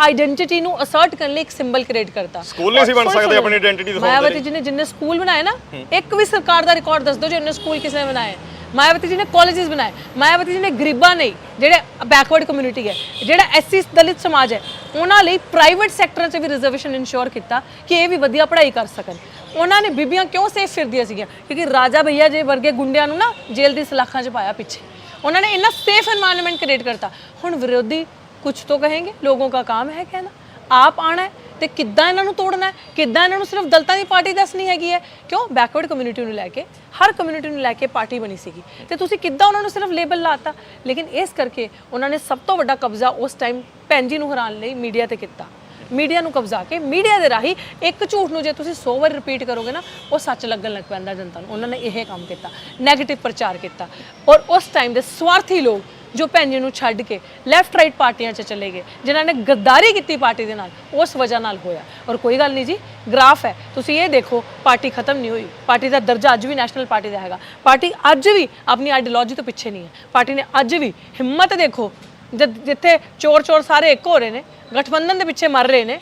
ਆਈਡੈਂਟੀਟੀ ਨੂੰ ਅਸਰਟ ਕਰਨ ਲਈ ਇੱਕ ਸਿੰਬਲ ਕ੍ਰੀਏਟ ਕਰਤਾ। ਸਕੂਲ ਨਹੀਂ ਸੀ ਬਣ ਸਕਦੇ ਆਪਣੀ ਆਈਡੈਂਟੀਟੀ ਦਿਖਾਉਂਦੇ ਮਾਇਆਵਤੀ ਜੀ ਨੇ ਜਿੰਨੇ ਸਕੂਲ ਬਣਾਏ ਨਾ ਇੱਕ ਵੀ ਸਰਕਾਰ ਦਾ ਰਿਕਾਰਡ ਦੱਸ ਦਿਓ ਜਿੰਨੇ ਸਕੂਲ ਕਿਸ ਨੇ ਬਣਾਏ। ਮਾਇਆਵਤੀ ਜੀ ਨੇ ਕਾਲਜਸ ਬਣਾਏ। ਮਾਇਆਵਤੀ ਜੀ ਨੇ ਗਰੀਬਾਂ ਲਈ ਜਿਹੜੇ ਬੈਕਵਰਡ ਕਮਿਊਨਿਟੀ ਹੈ ਜਿਹੜਾ ਐਸਸੀ ਦਲਿਤ ਸਮਾਜ ਹੈ ਉਹਨਾਂ ਲਈ ਪ੍ਰਾਈਵੇਟ ਸੈਕਟਰ 'ਚ ਵੀ ਰਿਜ਼ਰਵੇਸ਼ਨ ਇਨਸ਼ੋਰ ਕੀਤਾ ਕਿ ਇਹ ਵੀ ਵਧੀਆ ਪੜ੍ਹਾਈ ਕਰ ਸਕਣ। ਉਹਨਾਂ ਨੇ ਬੀਬੀਆਂ ਕਿਉਂ ਸੇਫ ਫਿਰਦੀਆਂ ਸੀਗੀਆਂ? ਕਿਉਂਕਿ ਰਾਜਾ ਭਈਆ ਜੇ ਵਰਗੇ ਗੁੰਡਿਆਂ ਨੂੰ ਨਾ ਜੇਲ੍ਹ ਦੀ ਸਲਾਖਾਂ 'ਚ ਪਾਇਆ ਪਿੱਛੇ। ਉਹਨਾਂ ਨੇ ਇੰਨਾ ਸੇਫ এনवायरमेंट ਕ੍ਰੀਏਟ ਕਰਤਾ। ਹੁਣ ਵਿਰੋਧੀ ਕੁਝ ਤੋਂ ਕਹਾਂਗੇ? ਲੋਕਾਂ ਦਾ ਕੰਮ ਹੈ ਕਹਿਣਾ। ਆਪ ਆਣਾ ਤੇ ਕਿੱਦਾਂ ਇਹਨਾਂ ਨੂੰ ਤੋੜਨਾ ਹੈ? ਕਿੱਦਾਂ ਇਹਨਾਂ ਨੂੰ ਸਿਰਫ ਦਲਤਾਂ ਦੀ ਪਾਰਟੀ ਦੱਸਣੀ ਹੈਗੀ ਹੈ? ਕਿਉਂ? ਬੈਕਵਰਡ ਕਮਿਊਨਿਟੀ ਨੂੰ ਲੈ ਕੇ, ਹਰ ਕਮਿਊਨਿਟੀ ਨੂੰ ਲੈ ਕੇ ਪਾਰਟੀ ਬਣੀ ਸੀਗੀ। ਤੇ ਤੁਸੀਂ ਕਿੱਦਾਂ ਉਹਨਾਂ ਨੂੰ ਸਿਰਫ ਲੇਬਲ ਲਾਤਾ? ਲੇਕਿਨ ਇਸ ਕਰਕੇ ਉਹਨਾਂ ਨੇ ਸਭ ਤੋਂ ਵੱਡਾ ਕਬਜ਼ਾ ਉਸ ਟਾਈਮ ਪੈਂਜੀ ਨੂੰ ਹਰਾਉਣ ਲਈ ਮੀਡੀਆ ਤੇ ਕੀਤਾ। ਮੀਡੀਆ ਨੂੰ ਕਬਜ਼ਾ ਕੇ ਮੀਡੀਆ ਦੇ ਰਾਹੀਂ ਇੱਕ ਝੂਠ ਨੂੰ ਜੇ ਤੁਸੀਂ 100 ਵਾਰ ਰਿਪੀਟ ਕਰੋਗੇ ਨਾ, ਉਹ ਸੱਚ ਲੱਗਣ ਲੱਗ ਪੈਂਦਾ ਜਨਤਾ ਨੂੰ। ਉਹਨਾਂ ਨੇ ਇਹ ਕੰਮ ਕੀਤਾ 네ਗੇਟਿਵ ਪ੍ਰਚਾਰ ਕੀਤਾ। ਔਰ ਉਸ ਟਾਈਮ ਦੇ ਸਵਾਰਥੀ ਲੋਕ ਜੋ ਭੈਣ ਜੀ ਨੂੰ ਛੱਡ ਕੇ ਲੈਫਟ ਰਾਈਟ ਪਾਰਟੀਆਂ 'ਚ ਚਲੇ ਗਏ, ਜਿਨ੍ਹਾਂ ਨੇ ਗੱਦਾਰੀ ਕੀਤੀ ਪਾਰਟੀ ਦੇ ਨਾਲ, ਉਸ ਵਜ੍ਹਾ ਨਾਲ ਹੋਇਆ। ਔਰ ਕੋਈ ਗੱਲ ਨਹੀਂ ਜੀ ਗ੍ਰਾਫ ਹੈ। ਤੁਸੀਂ ਇਹ ਦੇਖੋ, ਪਾਰਟੀ ਖਤਮ ਨਹੀਂ ਹੋਈ। ਪਾਰਟੀ ਦਾ ਦਰਜਾ ਅੱਜ ਵੀ ਨੈਸ਼ਨਲ ਪਾਰਟੀ ਦਾ ਹੈਗਾ। ਪਾਰਟੀ ਅੱਜ ਵੀ ਆਪਣੀ ਆਈਡੀਓਲੋਜੀ ਤੋਂ ਪਿੱਛੇ ਨਹੀਂ ਹੈ। ਪਾਰਟੀ ਨੇ ਅੱਜ ਵੀ ਹਿੰਮਤ ਦੇਖੋ, ਜਦ ਜਿੱਥੇ ਚੋਰ ਚੋਰ ਸਾਰੇ ਇੱਕ ਹੋ ਰਹੇ ਨੇ, ਗਠਬੰਧਨ ਦੇ ਪਿੱਛੇ ਮਰ ਰਹੇ ਨੇ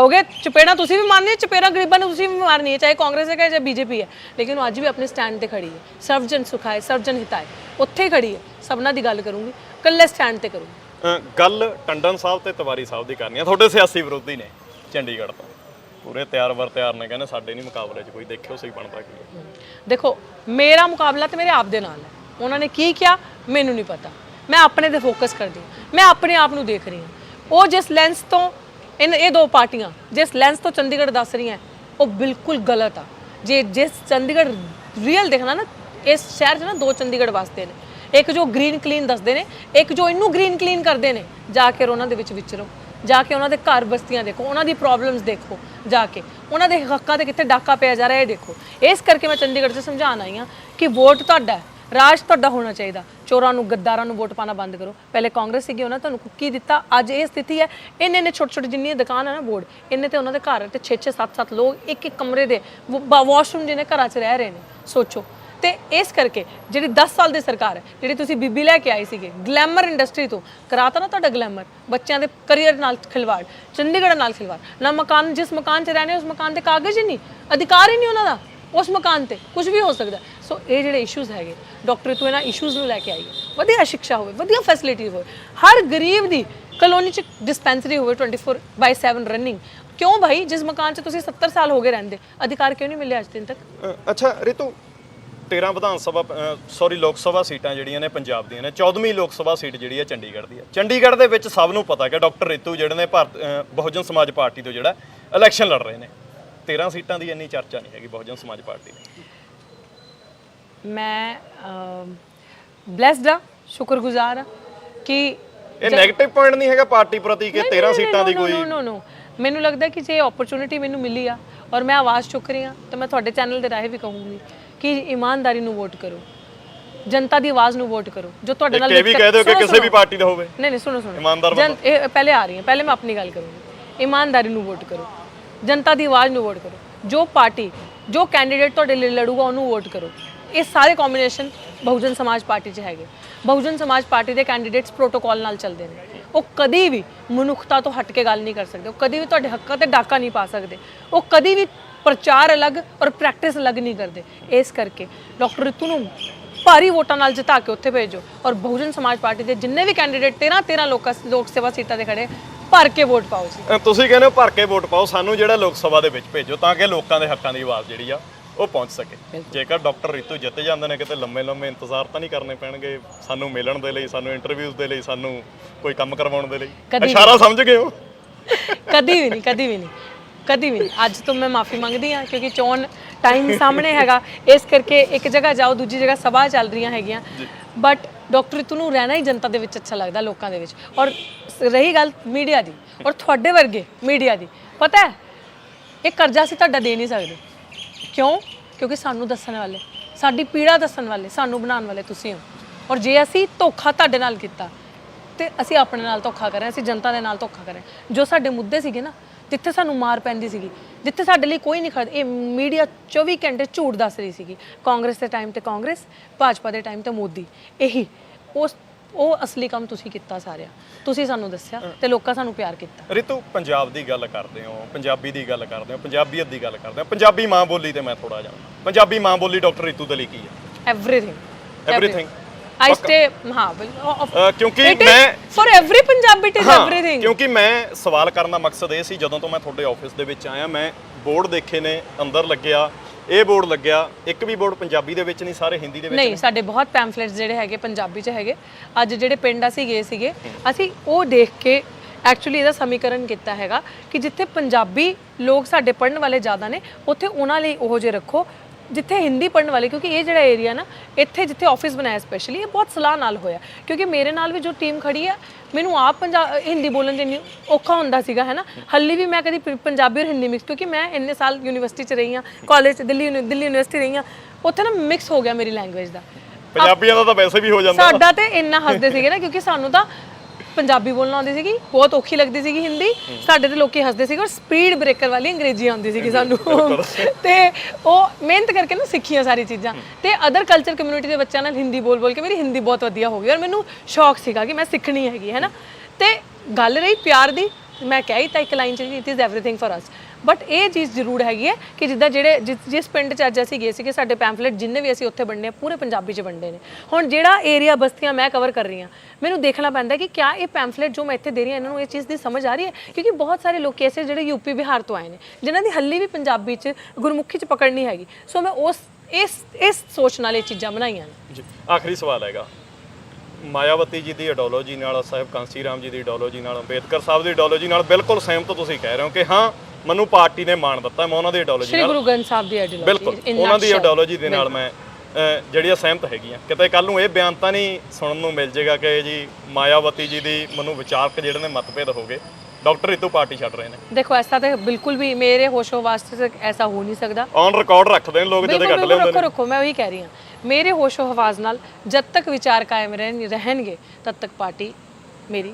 ਹੋਗੇ? ਚਪੇੜਾ ਤੁਸੀਂ ਵੀ ਮਾਰਨੀ ਚਪੇੜਾ ਗਰੀਬਾਂ ਨੂੰ ਤੁਸੀਂ ਵੀ ਮਾਰਨੀ ਹੈ ਚਾਹੇ ਕਾਂਗਰਸ ਹੈ ਚਾਹੇ ਬੀਜੇਪੀ ਹੈ। ਲੇਕਿਨ ਉਹ ਅੱਜ ਵੀ ਆਪਣੇ ਸਟੈਂਡ ਤੇ ਖੜੀ ਹੈ। ਸਰਵਜਨ ਸੁਖਾਏ ਸਰਵਜਨ ਹਿਤਾਏ। ਉੱਥੇ ਹੀ ਖੜੀ ਹੈ। ਸਭਨਾਂ ਦੀ ਗੱਲ ਕਰੂੰਗੀ। ਇਕੱਲੇ ਸਟੈਂਡ ਤੇ ਕਰੂੰਗੀ। ਗੱਲ ਟੰਡਨ ਸਾਹਿਬ ਤੇ ਤਵਾਰੀ ਸਾਹਿਬ ਦੀ ਕਰਨੀ ਆ ਤੁਹਾਡੇ ਸਿਆਸੀ ਵਿਰੋਧੀ ਨੇ ਚੰਡੀਗੜ੍ਹ ਤੋਂ। ਪੂਰੇ ਤਿਆਰ ਵਰ ਤਿਆਰ ਨੇ ਕਹਿੰਦੇ ਸਾਡੇ ਨਹੀਂ ਮੁਕਾਬਲੇ 'ਚ ਕੋਈ ਦੇਖਿਓ ਸਹੀ ਬਣਦਾ ਕੀ ਹੈ। ਦੇਖੋ ਮੇਰਾ ਮੁਕਾਬਲਾ ਤੇ ਮੇਰੇ ਆਪ ਦੇ ਨਾਲ ਹੈ। ਉਹਨਾਂ ਨੇ ਕੀ ਕਿਹਾ? ਮੈਨੂੰ ਨਹੀਂ ਪਤਾ। ਮੈਂ ਆਪਣੇ ਤੇ ਫੋਕਸ ਕਰਦੀ ਹਾਂ। ਮੈਂ ਆਪਣੇ ਆਪ ਨੂੰ ਦੇਖ ਰਹੀ ਹਾਂ। ਉਹ ਜਿਸ ਲੈਂਸ ਤੋਂ ਇਨ ਇਹ ਦੋ ਪਾਰਟੀਆਂ, ਜਿਸ ਲੈਂਸ ਤੋਂ ਚੰਡੀਗੜ੍ਹ ਦੱਸ ਰਹੀਆਂ ਉਹ ਬਿਲਕੁਲ ਗਲਤ ਆ। ਜੇ ਜਿਸ ਚੰਡੀਗੜ੍ਹ ਰੀਅਲ ਦੇਖਣਾ ਨਾ, ਇਸ ਸ਼ਹਿਰ 'ਚ ਨਾ ਦੋ ਚੰਡੀਗੜ੍ਹ ਵਸਦੇ ਨੇ। ਇੱਕ ਜੋ ਗ੍ਰੀਨ ਕਲੀਨ ਦੱਸਦੇ ਨੇ, ਇੱਕ ਜੋ ਇਹਨੂੰ ਗ੍ਰੀਨ ਕਲੀਨ ਕਰਦੇ ਨੇ, ਜਾ ਕੇ ਉਹਨਾਂ ਦੇ ਵਿੱਚ ਵਿਚਰੋ। ਜਾ ਕੇ ਉਹਨਾਂ ਦੇ ਘਰ ਬਸਤੀਆਂ ਦੇਖੋ, ਉਹਨਾਂ ਦੀ ਪ੍ਰੋਬਲਮਸ ਦੇਖੋ, ਜਾ ਕੇ। ਉਹਨਾਂ ਦੇ ਹੱਕਾਂ ਤੇ ਕਿੱਥੇ ਡਾਕਾ ਪਿਆ ਜਾ ਰਿਹਾ, ਇਹ ਦੇਖੋ। ਇਸ ਕਰਕੇ ਮੈਂ ਚੰਡੀਗੜ੍ਹ 'ਚ ਸਮਝਾਉਣ ਆਈ ਹਾਂ ਕਿ ਵੋਟ ਤੁਹਾਡਾ ਰਾਜ ਤੁਹਾਡਾ ਹੋਣਾ ਚਾਹੀਦਾ। ਚੋਰਾਂ ਨੂੰ, ਗੱਦਾਰਾਂ ਨੂੰ ਵੋਟ ਪਾਣਾ ਬੰਦ ਕਰੋ। ਪਹਿਲੇ ਕਾਂਗਰਸ ਸੀਗੀ, ਉਹਨਾਂ ਤੁਹਾਨੂੰ ਕੀ ਦਿੱਤਾ। ਅੱਜ ਇਹ ਸਥਿਤੀ ਹੈ। ਇੰਨੇ ਇੰਨੇ ਛੋਟੇ ਛੋਟੇ ਜਿੰਨੀਆਂ ਦੁਕਾਨ ਹੈ ਨਾ ਬੋਰਡ, ਇੰਨੇ ਤੇ ਉਹਨਾਂ ਦੇ ਘਰ ਤੇ 6 6 7 7 ਲੋਕ ਇੱਕ ਇੱਕ ਕਮਰੇ ਦੇ ਵਾਸ਼ਰੂਮ ਜਿਹਨੇ ਘਰਾਂ 'ਚ ਰਹਿ ਰਹੇ ਨੇ। ਸੋਚੋ। ਤੇ ਇਸ ਕਰਕੇ ਜਿਹੜੀ 10 ਸਾਲ ਦੀ ਸਰਕਾਰ ਹੈ, ਜਿਹੜੀ ਤੁਸੀਂ ਬੀਬੀ ਲੈ ਕੇ ਆਈ ਸੀਗੇ ਗਲੈਮਰ ਇੰਡਸਟਰੀ ਤੋਂ, ਕਰਾਤਾ ਨਾ ਤੁਹਾਡਾ ਗਲੈਮਰ ਬੱਚਿਆਂ ਦੇ ਕੈਰੀਅਰ ਨਾਲ ਖਿਲਵਾੜ, ਚੰਡੀਗੜ੍ਹ ਨਾਲ ਖਿਲਵਾੜ। ਨਾ ਮਕਾਨ, ਜਿਸ ਮਕਾਨ 'ਚ ਰਹਿਣੇ ਉਸ ਮਕਾਨ ਦੇ ਕਾਗਜ਼ ਹੀ ਨਹੀਂ, ਅਧਿਕਾਰ ਹੀ ਨਹੀਂ ਉਹਨਾਂ ਦਾ। ਉਸ ਮਕਾਨ ਤੇ ਕੁਝ ਵੀ ਹੋ ਸਕਦਾ। ਸੋ ਇਹ ਜਿਹੜੇ ਇਸ਼ੂਜ਼ ਹੈਗੇ ਡਾਕਟਰ ਤੂੰ ਇਹਨਾਂ ਇਸ਼ੂਜ਼ ਨੂੰ ਲੈ ਕੇ ਆਈ ਵਧੀਆ ਸਿੱਖਿਆ ਹੋਵੇ, ਵਧੀਆ ਫੈਸਿਲਿਟੀ ਹੋਵੇ। ਹਰ ਗਰੀਬ ਦੀ ਕਲੋਨੀ 'ਚ ਡਿਸਪੈਂਸਰੀ ਹੋਵੇ 24/7 ਰਨਿੰਗ ਕਿਉਂ ਭਾਈ? ਜਿਸ ਮਕਾਨ 'ਚ ਤੁਸੀਂ 70 ਸਾਲ ਹੋ ਗਏ ਰਹਿੰਦੇ, ਅਧਿਕਾਰ ਕਿਉਂ ਨਹੀਂ ਮਿਲਿਆ ਅੱਜ ਦਿਨ ਤੱਕ? ਅੱਛਾ, ਰਿਤੂ 13 ਵਿਧਾਨ ਸਭਾ ਸੌਰੀ ਲੋਕ ਸਭਾ ਸੀਟਾਂ ਜਿਹੜੀਆਂ ਨੇ ਪੰਜਾਬ ਦੀਆਂ ਨੇ 14ਵੀਂ ਲੋਕ ਸਭਾ ਸੀਟ ਜਿਹੜੀ ਹੈ ਚੰਡੀਗੜ੍ਹ ਦੀ ਹੈ। ਚੰਡੀਗੜ੍ਹ ਦੇ ਵਿੱਚ ਸਭ ਨੂੰ ਪਤਾ ਕਿ ਡਾਕਟਰ ਰਿਤੂ ਜਿਹੜੇ ਨੇ ਭਾਰਤ ਬਹੁਜਨ ਸਮਾਜ ਪਾਰਟੀ ਤੋਂ ਜਿਹੜਾ ਇਲੈਕਸ਼ਨ ਲੜ ਰਹੇ ਨੇ। 13 ਸੀਟਾਂ ਦੀ ਇੰਨੀ ਚਰਚਾ ਨਹੀਂ ਹੈਗੀ ਬਹੁਜਨ ਸਮਾਜ ਪਾਰਟੀ ਦੀ। ਮੈਂ ਬlesed ਆ ਸ਼ੁਕਰਗੁਜ਼ਾਰ ਆ ਕਿ ਇਹ 네ਗੇਟਿਵ ਪੁਆਇੰਟ ਨਹੀਂ ਹੈਗਾ ਪਾਰਟੀ ਪ੍ਰਤੀ ਕਿ 13 ਸੀਟਾਂ ਦੀ ਕੋਈ ਨੋ ਨੋ ਮੈਨੂੰ ਲੱਗਦਾ ਕਿ ਜੇ ਓਪਰਚ्युनिटी ਮੈਨੂੰ ਮਿਲੀ ਆ ਔਰ ਮੈਂ ਆਵਾਜ਼ ਚੁੱਕ ਰਹੀ ਆ ਤਾਂ ਮੈਂ ਤੁਹਾਡੇ ਚੈਨਲ ਦੇ ਰਾਹੀਂ ਵੀ ਕਹੂੰਗੀ ਕਿ ਇਮਾਨਦਾਰੀ ਨੂੰ ਵੋਟ ਕਰੋ। ਜਨਤਾ ਦੀ ਆਵਾਜ਼ ਨੂੰ ਵੋਟ ਕਰੋ ਜੋ ਤੁਹਾਡੇ ਨਾਲ ਇਹ ਵੀ ਕਹਿ ਦਿਓ ਕਿ ਕਿਸੇ ਵੀ ਪਾਰਟੀ ਦਾ ਹੋਵੇ। ਨਹੀਂ ਨਹੀਂ ਸੁਣੋ ਸੁਣੋ। ਇਮਾਨਦਾਰ ਜਨ ਪਹਿਲੇ ਆ ਰਹੀ ਹੈ ਪਹਿਲੇ ਮੈਂ ਆਪਣੀ ਗੱਲ ਕਰੂੰਗੀ। ਇਮਾਨਦਾਰੀ ਨੂੰ ਵੋਟ ਕਰੋ। ਜਨਤਾ ਦੀ ਆਵਾਜ਼ ਨੂੰ ਵੋਟ ਕਰੋ। ਜੋ ਪਾਰਟੀ, ਜੋ ਕੈਂਡੀਡੇਟ ਤੁਹਾਡੇ ਲਈ ਲੜੂਗਾ, ਉਹਨੂੰ ਵੋਟ ਕਰੋ। ਇਹ ਸਾਰੇ ਕੰਬੀਨੇਸ਼ਨ ਬਹੁਜਨ ਸਮਾਜ ਪਾਰਟੀ 'ਚ ਹੈਗੇ। ਬਹੁਜਨ ਸਮਾਜ ਪਾਰਟੀ ਦੇ ਕੈਂਡੀਡੇਟਸ ਪ੍ਰੋਟੋਕਾਲ ਨਾਲ ਚੱਲਦੇ ਨੇ। ਉਹ ਕਦੀ ਵੀ ਮਨੁੱਖਤਾ ਤੋਂ ਹਟ ਕੇ ਗੱਲ ਨਹੀਂ ਕਰ ਸਕਦੇ। ਉਹ ਕਦੀ ਵੀ ਤੁਹਾਡੇ ਹੱਕਾਂ ਤੇ ਡਾਕਾ ਨਹੀਂ ਪਾ ਸਕਦੇ। ਉਹ ਕਦੀ ਵੀ ਪ੍ਰਚਾਰ ਅਲੱਗ ਔਰ ਪ੍ਰੈਕਟਿਸ ਅਲੱਗ ਨਹੀਂ ਕਰਦੇ। ਇਸ ਕਰਕੇ ਡਾਕਟਰ ਰਿਤੂ ਨੂੰ ਭਾਰੀ ਵੋਟਾਂ ਨਾਲ ਜਿਤਾ ਕੇ ਉੱਥੇ ਭੇਜੋ। ਔਰ ਬਹੁਜਨ ਸਮਾਜ ਪਾਰਟੀ ਦੇ ਜਿੰਨੇ ਵੀ ਕੈਂਡੀਡੇਟ 13 13 ਲੋਕਾਂ ਲੋਕ ਸੇਵਾ ਸੀਟਾਂ ਤੇ ਖੜੇ ਭਰ ਕੇ ਵੋਟ ਪਾਓ ਜੀ। ਅ, ਤੁਸੀਂ ਕਹਿੰਦੇ ਹੋ ਭਰ ਕੇ ਵੋਟ ਪਾਓ ਸਾਨੂੰ ਜਿਹੜਾ ਲੋਕ ਸਭਾ ਦੇ ਵਿੱਚ ਭੇਜੋ ਤਾਂ ਕਿ ਲੋਕਾਂ ਦੇ ਹੱਕਾਂ ਦੀ ਆਵਾਜ਼ ਜਿਹੜੀ ਆ ਉਹ ਪਹੁੰਚ ਸਕੇ। ਜੇਕਰ ਡਾਕਟਰ ਰੀਤੂ ਜਿੱਤ ਜਾਂਦੇ ਨੇ ਕਿਤੇ ਲੰਮੇ ਲੰਮੇ ਇੰਤਜ਼ਾਰ ਤਾਂ ਨਹੀਂ ਕਰਨੇ ਪੈਣਗੇ ਸਾਨੂੰ ਮਿਲਣ ਦੇ ਲਈ ਸਾਨੂੰ ਇੰਟਰਵਿਊਜ਼ ਦੇ ਲਈ ਸਾਨੂੰ ਕੋਈ ਕੰਮ ਕਰਵਾਉਣ ਦੇ ਲਈ? ਕਦੀ ਵੀ। ਇਸ਼ਾਰਾ ਸਮਝ ਗਏ ਹੋ? ਕਦੀ ਵੀ ਨਹੀਂ ਕਦੀ ਵੀ ਨਹੀਂ ਕਦੀ ਵੀ ਨਹੀਂ। ਅੱਜ ਤੋਂ ਮੈਂ ਮਾਫੀ ਮੰਗਦੀ ਹਾਂ ਕਿਉਂਕਿ ਚੋਣ ਟਾਈਮ ਸਾਹਮਣੇ ਹੈਗਾ। ਇਸ ਕਰਕੇ ਇੱਕ ਜਗ੍ਹਾ ਜਾਓ ਦੂਜੀ ਜਗ੍ਹਾ ਸਭਾ ਚੱਲ ਰਹੀਆਂ ਹੈਗੀਆਂ। ਬਟ ਡਾਕਟਰ ਰਿਤੂ ਨੂੰ ਰਹਿਣਾ ਹੀ ਜਨਤਾ ਦੇ ਵਿੱਚ ਅੱਛਾ ਲੱਗਦਾ ਲੋਕਾਂ ਦੇ ਵਿੱਚ। ਔਰ ਰਹੀ ਗੱਲ ਮੀਡੀਆ ਦੀ, ਔਰ ਤੁਹਾਡੇ ਵਰਗੇ ਮੀਡੀਆ ਦੀ। ਪਤਾ ਹੈ, ਇਹ ਕਰਜ਼ਾ ਅਸੀਂ ਤੁਹਾਡਾ ਦੇ ਨਹੀਂ ਸਕਦੇ। ਕਿਉਂ? ਕਿਉਂਕਿ ਸਾਨੂੰ ਦੱਸਣ ਵਾਲੇ, ਸਾਡੀ ਪੀੜਾ ਦੱਸਣ ਵਾਲੇ, ਸਾਨੂੰ ਬਣਾਉਣ ਵਾਲੇ ਤੁਸੀਂ ਹੋ। ਔਰ ਜੇ ਅਸੀਂ ਧੋਖਾ ਤੁਹਾਡੇ ਨਾਲ ਕੀਤਾ, ਤੇ ਅਸੀਂ ਆਪਣੇ ਨਾਲ ਧੋਖਾ ਕਰ ਰਹੇ ਅਸੀਂ ਜਨਤਾ ਦੇ ਨਾਲ ਧੋਖਾ ਕਰ ਰਹੇ ਜੋ ਸਾਡੇ ਮੁੱਦੇ ਸੀਗੇ ਨਾ ਜਿੱਥੇ ਸਾਨੂੰ ਮਾਰ ਪੈਂਦੀ ਸੀਗੀ ਜਿੱਥੇ ਸਾਡੇ ਲਈ ਕੋਈ ਨਹੀਂ ਖੜਦਾ ਇਹ ਮੀਡੀਆ 24 ਘੰਟੇ ਝੂਠ ਦੱਸ ਰਹੀ ਸੀਗੀ। ਕਾਂਗਰਸ ਦੇ ਟਾਈਮ ਤੇ ਕਾਂਗਰਸ ਭਾਜਪਾ ਦੇ ਟਾਈਮ ਤੇ ਮੋਦੀ। ਇਹੀ ਉਸ ਉਹ ਅਸਲੀ ਕੰਮ ਤੁਸੀਂ ਕੀਤਾ ਸਾਰਿਆ। ਤੁਸੀਂ ਸਾਨੂੰ ਦੱਸਿਆ ਤੇ ਲੋਕਾਂ ਸਾਨੂੰ ਪਿਆਰ ਕੀਤਾ। ਰਿਤੂ ਪੰਜਾਬ ਦੀ ਗੱਲ ਕਰਦੇ ਹੋ ਪੰਜਾਬੀ ਦੀ ਗੱਲ ਕਰਦੇ ਹੋ ਪੰਜਾਬੀਅਤ ਦੀ ਗੱਲ ਕਰਦੇ ਹੋ। ਪੰਜਾਬੀ ਮਾਂ ਬੋਲੀ ਤੇ ਮੈਂ ਥੋੜਾ ਜਾਣਦਾ ਪੰਜਾਬੀ ਮਾਂ ਬੋਲੀ ਡਾਕਟਰ ਰਿਤੂ ਦੇ ਲਈ ਕੀ ਹੈ? Everything Everything? ਆਈ ਸਟੇ ਹਾਂ uh, ਕਿਉਂਕਿ ਮੈਂ for every Punjabi it is everything ਕਿਉਂਕਿ ਮੈਂ ਸਵਾਲ ਕਰਨ ਦਾ ਮਕਸਦ ਇਹ ਸੀ ਜਦੋਂ ਤੋਂ ਮੈਂ ਤੁਹਾਡੇ ਆਫਿਸ ਦੇ ਵਿੱਚ ਆਇਆ ਮੈਂ ਬੋਰਡ ਦੇਖੇ ਨੇ ਅੰਦਰ ਲੱਗਿਆ ਇਹ ਬੋਰਡ ਲੱਗਿਆ ਇੱਕ ਵੀ ਬੋਰਡ ਪੰਜਾਬੀ ਦੇ ਵਿੱਚ ਨਹੀਂ ਸਾਰੇ ਹਿੰਦੀ ਦੇ ਵਿੱਚ ਨਹੀਂ ਸਾਡੇ ਬਹੁਤ ਪੈਂਫਲੇਟਸ ਜਿਹੜੇ ਹੈਗੇ ਪੰਜਾਬੀ 'ਚ ਹੈਗੇ। ਅੱਜ ਜਿਹੜੇ ਪਿੰਡ ਅਸੀਂ ਗਏ ਸੀਗੇ ਅਸੀਂ ਉਹ ਦੇਖ ਕੇ ਐਕਚੁਅਲੀ ਇਹਦਾ ਸਮੀਕਰਨ ਕੀਤਾ ਹੈਗਾ ਕਿ ਜਿੱਥੇ ਪੰਜਾਬੀ ਲੋਕ ਸਾਡੇ ਪੜਨ ਵਾਲੇ ਜ਼ਿਆਦਾ ਨੇ ਉੱਥੇ ਉਹਨਾਂ ਲਈ ਉਹ ਜੇ ਰੱਖੋ। ਜਿੱਥੇ ਹਿੰਦੀ ਪੜਨ ਵਾਲੇ ਕਿਉਂਕਿ ਇਹ ਜਿਹੜਾ ਏਰੀਆ ਨਾ ਇੱਥੇ ਜਿੱਥੇ ਆਫਿਸ ਬਣਾਇਆ ਸਪੈਸ਼ਲੀ ਇਹ ਬਹੁਤ ਸਲਾਹ ਨਾਲ ਹੋਇਆ। ਕਿਉਂਕਿ ਮੇਰੇ ਨਾਲ ਵੀ ਜੋ ਟੀਮ ਖੜੀ ਹੈ ਮੈਨੂੰ ਆਪ ਪੰਜਾਬ ਹਿੰਦੀ ਬੋਲਣ ਦੇ ਔਖਾ ਹੁੰਦਾ ਸੀਗਾ ਹੈ ਨਾ ਹੱਲੀ ਵੀ ਮੈਂ ਕਦੀ ਪੰਜਾਬੀ ਔਰ ਹਿੰਦੀ ਮਿਕਸ ਕਿਉਂਕਿ ਮੈਂ ਇੰਨੇ ਸਾਲ ਯੂਨੀਵਰਸਿਟੀ ਚ ਰਹੀ ਹਾਂ ਕਾਲਜ ਦਿੱਲੀ ਦਿੱਲੀ ਯੂਨੀਵਰਸਿਟੀ ਰਹੀ ਹਾਂ ਉੱਥੇ ਨਾ ਮਿਕਸ ਹੋ ਗਿਆ ਮੇਰੀ ਲੈਂਗੁਏਜ ਦਾ। ਪੰਜਾਬੀਆਂ ਦਾ ਤਾਂ ਵੈਸੇ ਵੀ ਹੋ ਜਾਂਦਾ। ਸਾਡਾ ਤੇ ਇੰਨਾ ਹੱਸਦੇ ਸੀਗੇ ਨਾ ਕਿਉਂਕਿ ਸਾਨੂੰ ਤਾਂ ਪੰਜਾਬੀ ਬੋਲਣਾ ਆਉਂਦੀ ਸੀਗੀ ਬਹੁਤ ਔਖੀ ਲੱਗਦੀ ਸੀਗੀ ਹਿੰਦੀ। ਸਾਡੇ ਤੇ ਲੋਕੀ ਹੱਸਦੇ ਸੀਗੇ ਔਰ ਸਪੀਡ ਬ੍ਰੇਕਰ ਵਾਲੀ ਅੰਗਰੇਜ਼ੀ ਆਉਂਦੀ ਸੀਗੀ ਸਾਨੂੰ। ਤੇ ਉਹ ਮਿਹਨਤ ਕਰਕੇ ਨਾ ਸਿੱਖੀਆਂ ਸਾਰੀ ਚੀਜ਼ਾਂ। ਤੇ ਅਦਰ ਕਲਚਰ ਕਮਿਊਨਿਟੀ ਦੇ ਬੱਚਿਆਂ ਨਾਲ ਹਿੰਦੀ ਬੋਲ ਬੋਲ ਕੇ ਮੇਰੀ ਹਿੰਦੀ ਬਹੁਤ ਵਧੀਆ ਹੋ ਗਈ ਔਰ ਮੈਨੂੰ ਸ਼ੌਕ ਸੀਗਾ ਕਿ ਮੈਂ ਸਿੱਖਣੀ ਹੈਗੀ ਹੈ ਨਾ? ਤੇ ਗੱਲ ਰਹੀ ਪਿਆਰ ਦੀ ਮੈਂ ਕਹਿ ਹੀ ਤਾਂ ਇੱਕ ਲਾਈਨ ਚ it is everything for us but ਇਹ ਚੀਜ਼ ਜ਼ਰੂਰ ਹੈਗੀ ਹੈ ਕਿ ਜਿੱਦਾਂ ਜਿਹੜੇ ਜਿਸ- ਜਿਸ ਪਿੰਡ ਚ ਅੱਜ ਅਸੀਂ ਗਏ ਸੀਗੇ, ਸਾਡੇ ਪੈਂਫਲੇਟ ਜਿੰਨੇ ਵੀ ਅਸੀਂ ਉੱਥੇ ਵੰਡੇ ਆ, ਪੂਰੇ ਪੰਜਾਬੀ ਚ ਵੰਡੇ ਨੇ। ਹੁਣ ਜਿਹੜਾ ਏਰੀਆ ਬਸਤੀਆਂ ਮੈਂ ਕਵਰ ਕਰ ਰਹੀ ਹਾਂ, ਮੈਨੂੰ ਦੇਖਣਾ ਪੈਂਦਾ ਕਿ ਕਿਆ ਇਹ ਪੈਂਫਲੇਟ ਜੋ ਮੈਂ ਇੱਥੇ ਦੇ ਰਹੀ ਹਾਂ, ਇਹਨਾਂ ਨੂੰ ਇਹ ਚੀਜ਼ ਦੀ ਸਮਝ ਆ ਰਹੀ ਹੈ? ਕਿਉਂਕਿ ਬਹੁਤ ਸਾਰੇ ਲੋਕ ਐਸੇ ਜਿਹੜੇ ਯੂਪੀ ਬਿਹਾਰ ਤੋਂ ਆਏ ਨੇ, ਜਿਨ੍ਹਾਂ ਦੀ ਹੱਲੀ ਵੀ ਪੰਜਾਬੀ ਚ ਗੁਰਮੁਖੀ ਚ ਪਕੜ ਨਹੀਂ ਹੈਗੀ। ਸੋ ਮੈਂ ਉਸ, ਇਸ ਇਸ ਸੋਚ ਨਾਲ ਇਹ ਚੀਜ਼ਾਂ ਬਣਾਈਆਂ ਨੇ। ਜੀ, ਆਖਰੀ ਸਵਾਲ ਹੈਗਾ। ਮਾਇਆਵਤੀ ਜੀ ਦੀ ਆਈਡੀਓਲੋਜੀ ਨਾਲ, ਸਾਹਿਬ ਕਾਂਸੀ ਰਾਮ ਜੀ ਦੀ ਆਈਡੀਓਲੋਜੀ ਨਾਲ, ਅੰਬੇਦਕਰ ਸਾਹਿਬ ਦੀ ਆਈਡੀਓਲੋਜੀ ਨਾਲ ਬਿਲਕੁਲ ਸਹਿਮਤ ਤੁਸੀਂ ਕਹਿ ਰਹੇ ਹੋ ਕਿ ਹਾਂ ਮੈਨੂੰ ਪਾਰਟੀ ਨੇ ਮਾਣ ਦਿੱਤਾ ਮੈਂ ਉਹਨਾਂ ਦੀ ਆਈਡੀਓਲੋਜੀ ਸ਼੍ਰੀ ਨਾਲ ਗੁਰੂ ਗ੍ਰੰਥ ਸਾਹਿਬ ਦੀ ਆਈਡੀਓਲੋਜੀ ਬਿਲਕੁਲ ਉਹਨਾਂ ਦੀ ਆਈਡੀਓਲੋਜੀ ਦੇ ਨਾਲ ਮੈਂ ਅਹ, ਜਿਹੜੀ ਆ ਸਹਿਮਤ ਹੈਗੀ ਆ ਕਿਤੇ ਕੱਲ ਨੂੰ ਇਹ ਬਿਆਨ ਤਾਂ ਨਹੀਂ ਸੁਣਨ ਨੂੰ ਮਿਲ ਜੇਗਾ ਕਿ ਜੀ ਮਾਇਆਵਤੀ ਜੀ ਦੀ ਮੈਨੂੰ ਵਿਚਾਰਕ ਜਿਹੜੇ ਨੇ ਮਤਭੇਦ ਹੋ ਗਏ ਡਾਕਟਰ ਰਿਤੂ ਪਾਰਟੀ ਛੱਡ ਰਹੇ ਨੇ। ਦੇਖੋ ਐਸਾ ਤਾਂ ਬਿਲਕੁਲ ਵੀ ਮੇਰੇ ਹੋਸ਼ੋ ਵਾਸਤੇ ਤੱਕ ਐਸਾ ਹੋ ਨਹੀਂ ਸਕਦਾ। ਔਨ ਰਿਕਾਰਡ ਰੱਖਦੇ ਨੇ ਲੋਕ ਜਦੋਂ ਬਿਲਕੁਲ ਲੈਂਦੇ ਨੇ। ਰੱਖੋ ਮੈਂ ਉਹੀ ਕਹਿ ਰਹੀ ਹਾਂ। ਮੇਰੇ ਹੋਸ਼ੋ ਹਵਾਸ ਨਾਲ ਜਦ ਤੱਕ ਵਿਚਾਰ ਕਾਇਮ ਰਹਿਣ ਰਹਿਣਗੇ ਤਦ ਤੱਕ ਪਾਰਟੀ ਮੇਰੀ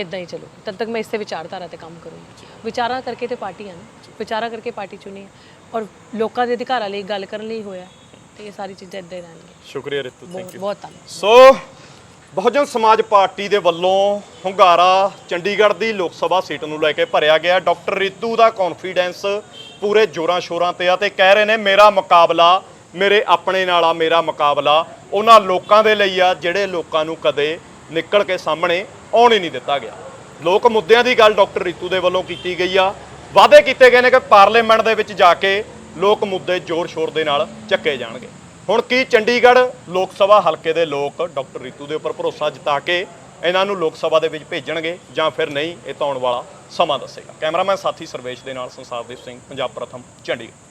ਇਦਾਂ ਹੀ ਚੱਲੂਗੀ ਤਦ ਤੱਕ ਮੈਂ ਇਸੇ ਵਿਚਾਰਧਾਰਾ ਤੇ ਕੰਮ ਕਰੂੰਗੀ। ਵਿਚਾਰਾਂ ਕਰਕੇ ਤੇ ਪਾਰਟੀ ਹੈ ਨਾ। ਵਿਚਾਰਾਂ ਕਰਕੇ ਪਾਰਟੀ ਚੁਣੀ ਔਰ ਲੋਕਾਂ ਦੇ ਅਧਿਕਾਰਾਂ ਲਈ ਗੱਲ ਕਰਨ ਲਈ ਹੋਇਆ ਤੇ ਇਹ ਸਾਰੀ ਚੀਜ਼ਾਂ ਇਦਾਂ ਹੀ ਰਹਿਣਗੀਆਂ। ਸ਼ੁਕਰੀਆ ਰਿਤੂ ਥੈਂਕ ਬਹੁਤ ਬਹੁਤ ਧੰਨਵਾਦ। ਸੋ ਬਹੁਜਨ ਸਮਾਜ ਪਾਰਟੀ ਦੇ ਵੱਲੋਂ ਹੁੰਗਾਰਾ ਚੰਡੀਗੜ੍ਹ ਦੀ ਲੋਕ ਸਭਾ ਸੀਟ ਨੂੰ ਲੈ ਕੇ ਭਰਿਆ ਗਿਆ। ਡਾਕਟਰ ਰਿਤੂ ਦਾ ਕੌਨਫੀਡੈਂਸ ਪੂਰੇ ਜੋਰਾਂ ਸ਼ੋਰਾਂ ਤੇ ਆ ਤੇ ਕਹਿ ਰਹੇ ਨੇ ਮੇਰਾ ਮੁਕਾਬਲਾ ਮੇਰੇ ਆਪਣੇ ਨਾਲ ਆ ਮੇਰਾ ਮੁਕਾਬਲਾ। ਉਹਨਾਂ ਲੋਕਾਂ ਦੇ ਲਈ ਆ ਜਿਹੜੇ ਲੋਕਾਂ ਨੂੰ ਕਦੇ ਨਿਕਲ ਕੇ ਸਾਹਮਣੇ ਆਉਣ ਹੀ ਨਹੀਂ ਦਿੱਤਾ ਗਿਆ। ਲੋਕ ਮੁੱਦਿਆਂ ਦੀ ਗੱਲ ਡਾਕਟਰ ਰੀਤੂ ਦੇ ਵੱਲੋਂ ਕੀਤੀ ਗਈ ਆ। ਵਾਅਦੇ ਕੀਤੇ ਗਏ ਨੇ ਕਿ ਪਾਰਲੀਮੈਂਟ ਦੇ ਵਿੱਚ ਜਾ ਕੇ ਲੋਕ ਮੁੱਦੇ ਜ਼ੋਰ ਸ਼ੋਰ ਦੇ ਨਾਲ ਚੱਕੇ ਜਾਣਗੇ। ਹੁਣ ਕੀ ਚੰਡੀਗੜ੍ਹ ਲੋਕ ਸਭਾ ਹਲਕੇ ਦੇ ਲੋਕ ਡਾਕਟਰ ਰੀਤੂ ਦੇ ਉੱਪਰ ਭਰੋਸਾ ਜਤਾ ਕੇ ਇਹਨਾਂ ਨੂੰ ਲੋਕ ਸਭਾ ਦੇ ਵਿੱਚ ਭੇਜਣਗੇ ਜਾਂ ਫਿਰ ਨਹੀਂ, ਇਹ ਤਾਂ ਆਉਣ ਵਾਲਾ ਸਮਾਂ ਦੱਸੇਗਾ। ਕੈਮਰਾਮੈਨ ਸਾਥੀ ਸਰਵੇਸ਼ ਦੇ ਨਾਲ ਸੰਸਾਰਦੀਪ ਸਿੰਘ, ਪੰਜਾਬ ਪ੍ਰਥਮ, ਚੰਡੀਗੜ੍ਹ।